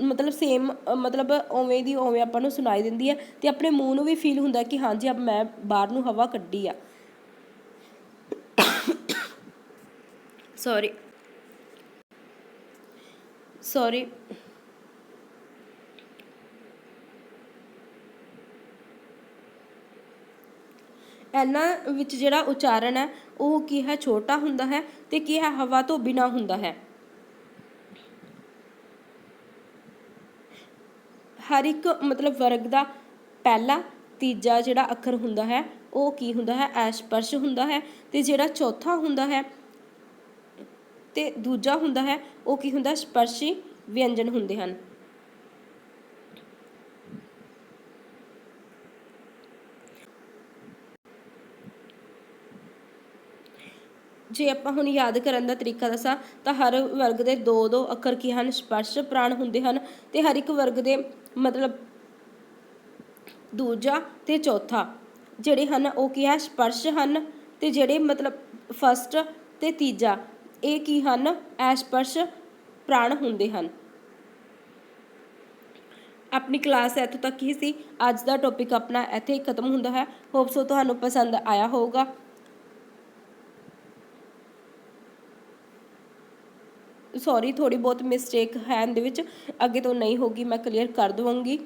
ਮਤਲਬ ਸੇਮ ਮਤਲਬ ਉਵੇਂ ਦੀ ਉਵੇਂ ਆਪਾਂ ਨੂੰ ਸੁਣਾਈ ਦਿੰਦੀ ਹੈ ਤੇ ਆਪਣੇ ਮੂੰਹ ਨੂੰ ਵੀ ਫੀਲ ਹੁੰਦਾ ਕਿ ਹਾਂਜੀ ਅਬ ਮੈਂ ਬਾਹਰ ਨੂੰ ਹਵਾ ਕੱਢੀ ਆ। ਸੌਰੀ ਸੌਰੀ ਇਹਨਾਂ ਵਿੱਚ ਜਿਹੜਾ ਉਚਾਰਨ ਹੈ, ਉਹ ਕੀ ਹੈ? ਛੋਟਾ ਹੁੰਦਾ ਹੈ ਤੇ ਕੀ ਹੈ? ਹਵਾ ਤੋਂ ਬਿਨਾ ਹੁੰਦਾ ਹੈ। ਹਰ ਇੱਕ ਮਤਲਬ ਵਰਗ ਦਾ ਪਹਿਲਾ, ਤੀਜਾ ਜਿਹੜਾ ਅੱਖਰ ਹੁੰਦਾ ਹੈ, ਉਹ ਕੀ ਹੁੰਦਾ ਹੈ? ਐਸਪਰਸ਼ ਹੁੰਦਾ ਹੈ ਤੇ ਜਿਹੜਾ ਚੌਥਾ ਹੁੰਦਾ ਹੈ ਤੇ ਦੂਜਾ ਹੁੰਦਾ ਹੈ, ਉਹ ਕੀ ਹੁੰਦਾ? ਸਪਰਸ਼ੀ ਵਿਅੰਜਨ ਹੁੰਦੇ ਹਨ। ਜੇ ਆਪਾਂ ਹੁਣ ਯਾਦ ਕਰਨ ਦਾ ਤਰੀਕਾ ਦੱਸਾਂ, ਤਾਂ ਹਰ ਵਰਗ ਦੇ ਦੋ ਦੋ ਅੱਖਰ ਕੀ ਹਨ? ਸਪਰਸ਼ ਪ੍ਰਾਣ ਹੁੰਦੇ ਹਨ ਤੇ ਹਰ ਇੱਕ ਵਰਗ ਦੇ ਮਤਲਬ ਦੂਜਾ ਤੇ ਚੌਥਾ, ਜਿਹੜੇ ਹਨ ਉਹ ਕੀ ਹੈ, ਸਪਰਸ਼ ਹਨ ਤੇ ਜਿਹੜੇ ਮਤਲਬ ਫਸਟ ਤੇ ਤੀਜਾ, ਇਹ ਕੀ ਹਨ ਐਸਪਰਸ਼ ਪ੍ਰਾਣ ਹੁੰਦੇ ਹਨ। ਆਪਣੀ ਕਲਾਸ ਇੱਥੋਂ ਤੱਕ ਹੀ ਸੀ। ਅੱਜ ਦਾ ਟੌਪਿਕ ਆਪਣਾ ਇੱਥੇ ਹੀ ਖਤਮ ਹੁੰਦਾ ਹੈ। ਹੋਪ ਸੋ ਤੁਹਾਨੂੰ ਪਸੰਦ ਆਇਆ ਹੋਊਗਾ। ਸੌਰੀ ਥੋੜੀ ਬਹੁਤ ਮਿਸਟੇਕ ਹੈ ਇਹਦੇ ਵਿੱਚ ਅੱਗੇ ਤੋਂ ਨਹੀਂ ਹੋਗੀ ਮੈਂ ਕਲੀਅਰ ਕਰ ਦਵਾਂਗੀ।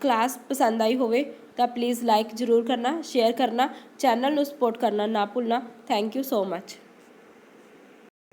ਕਲਾਸ ਪਸੰਦ ਆਈ ਹੋਵੇ ਤਾਂ ਪਲੀਜ਼ ਲਾਈਕ ਜ਼ਰੂਰ ਕਰਨਾ ਸ਼ੇਅਰ ਕਰਨਾ ਚੈਨਲ ਨੂੰ ਸਪੋਰਟ ਕਰਨਾ ਨਾ ਭੁੱਲਣਾ। Thank you so much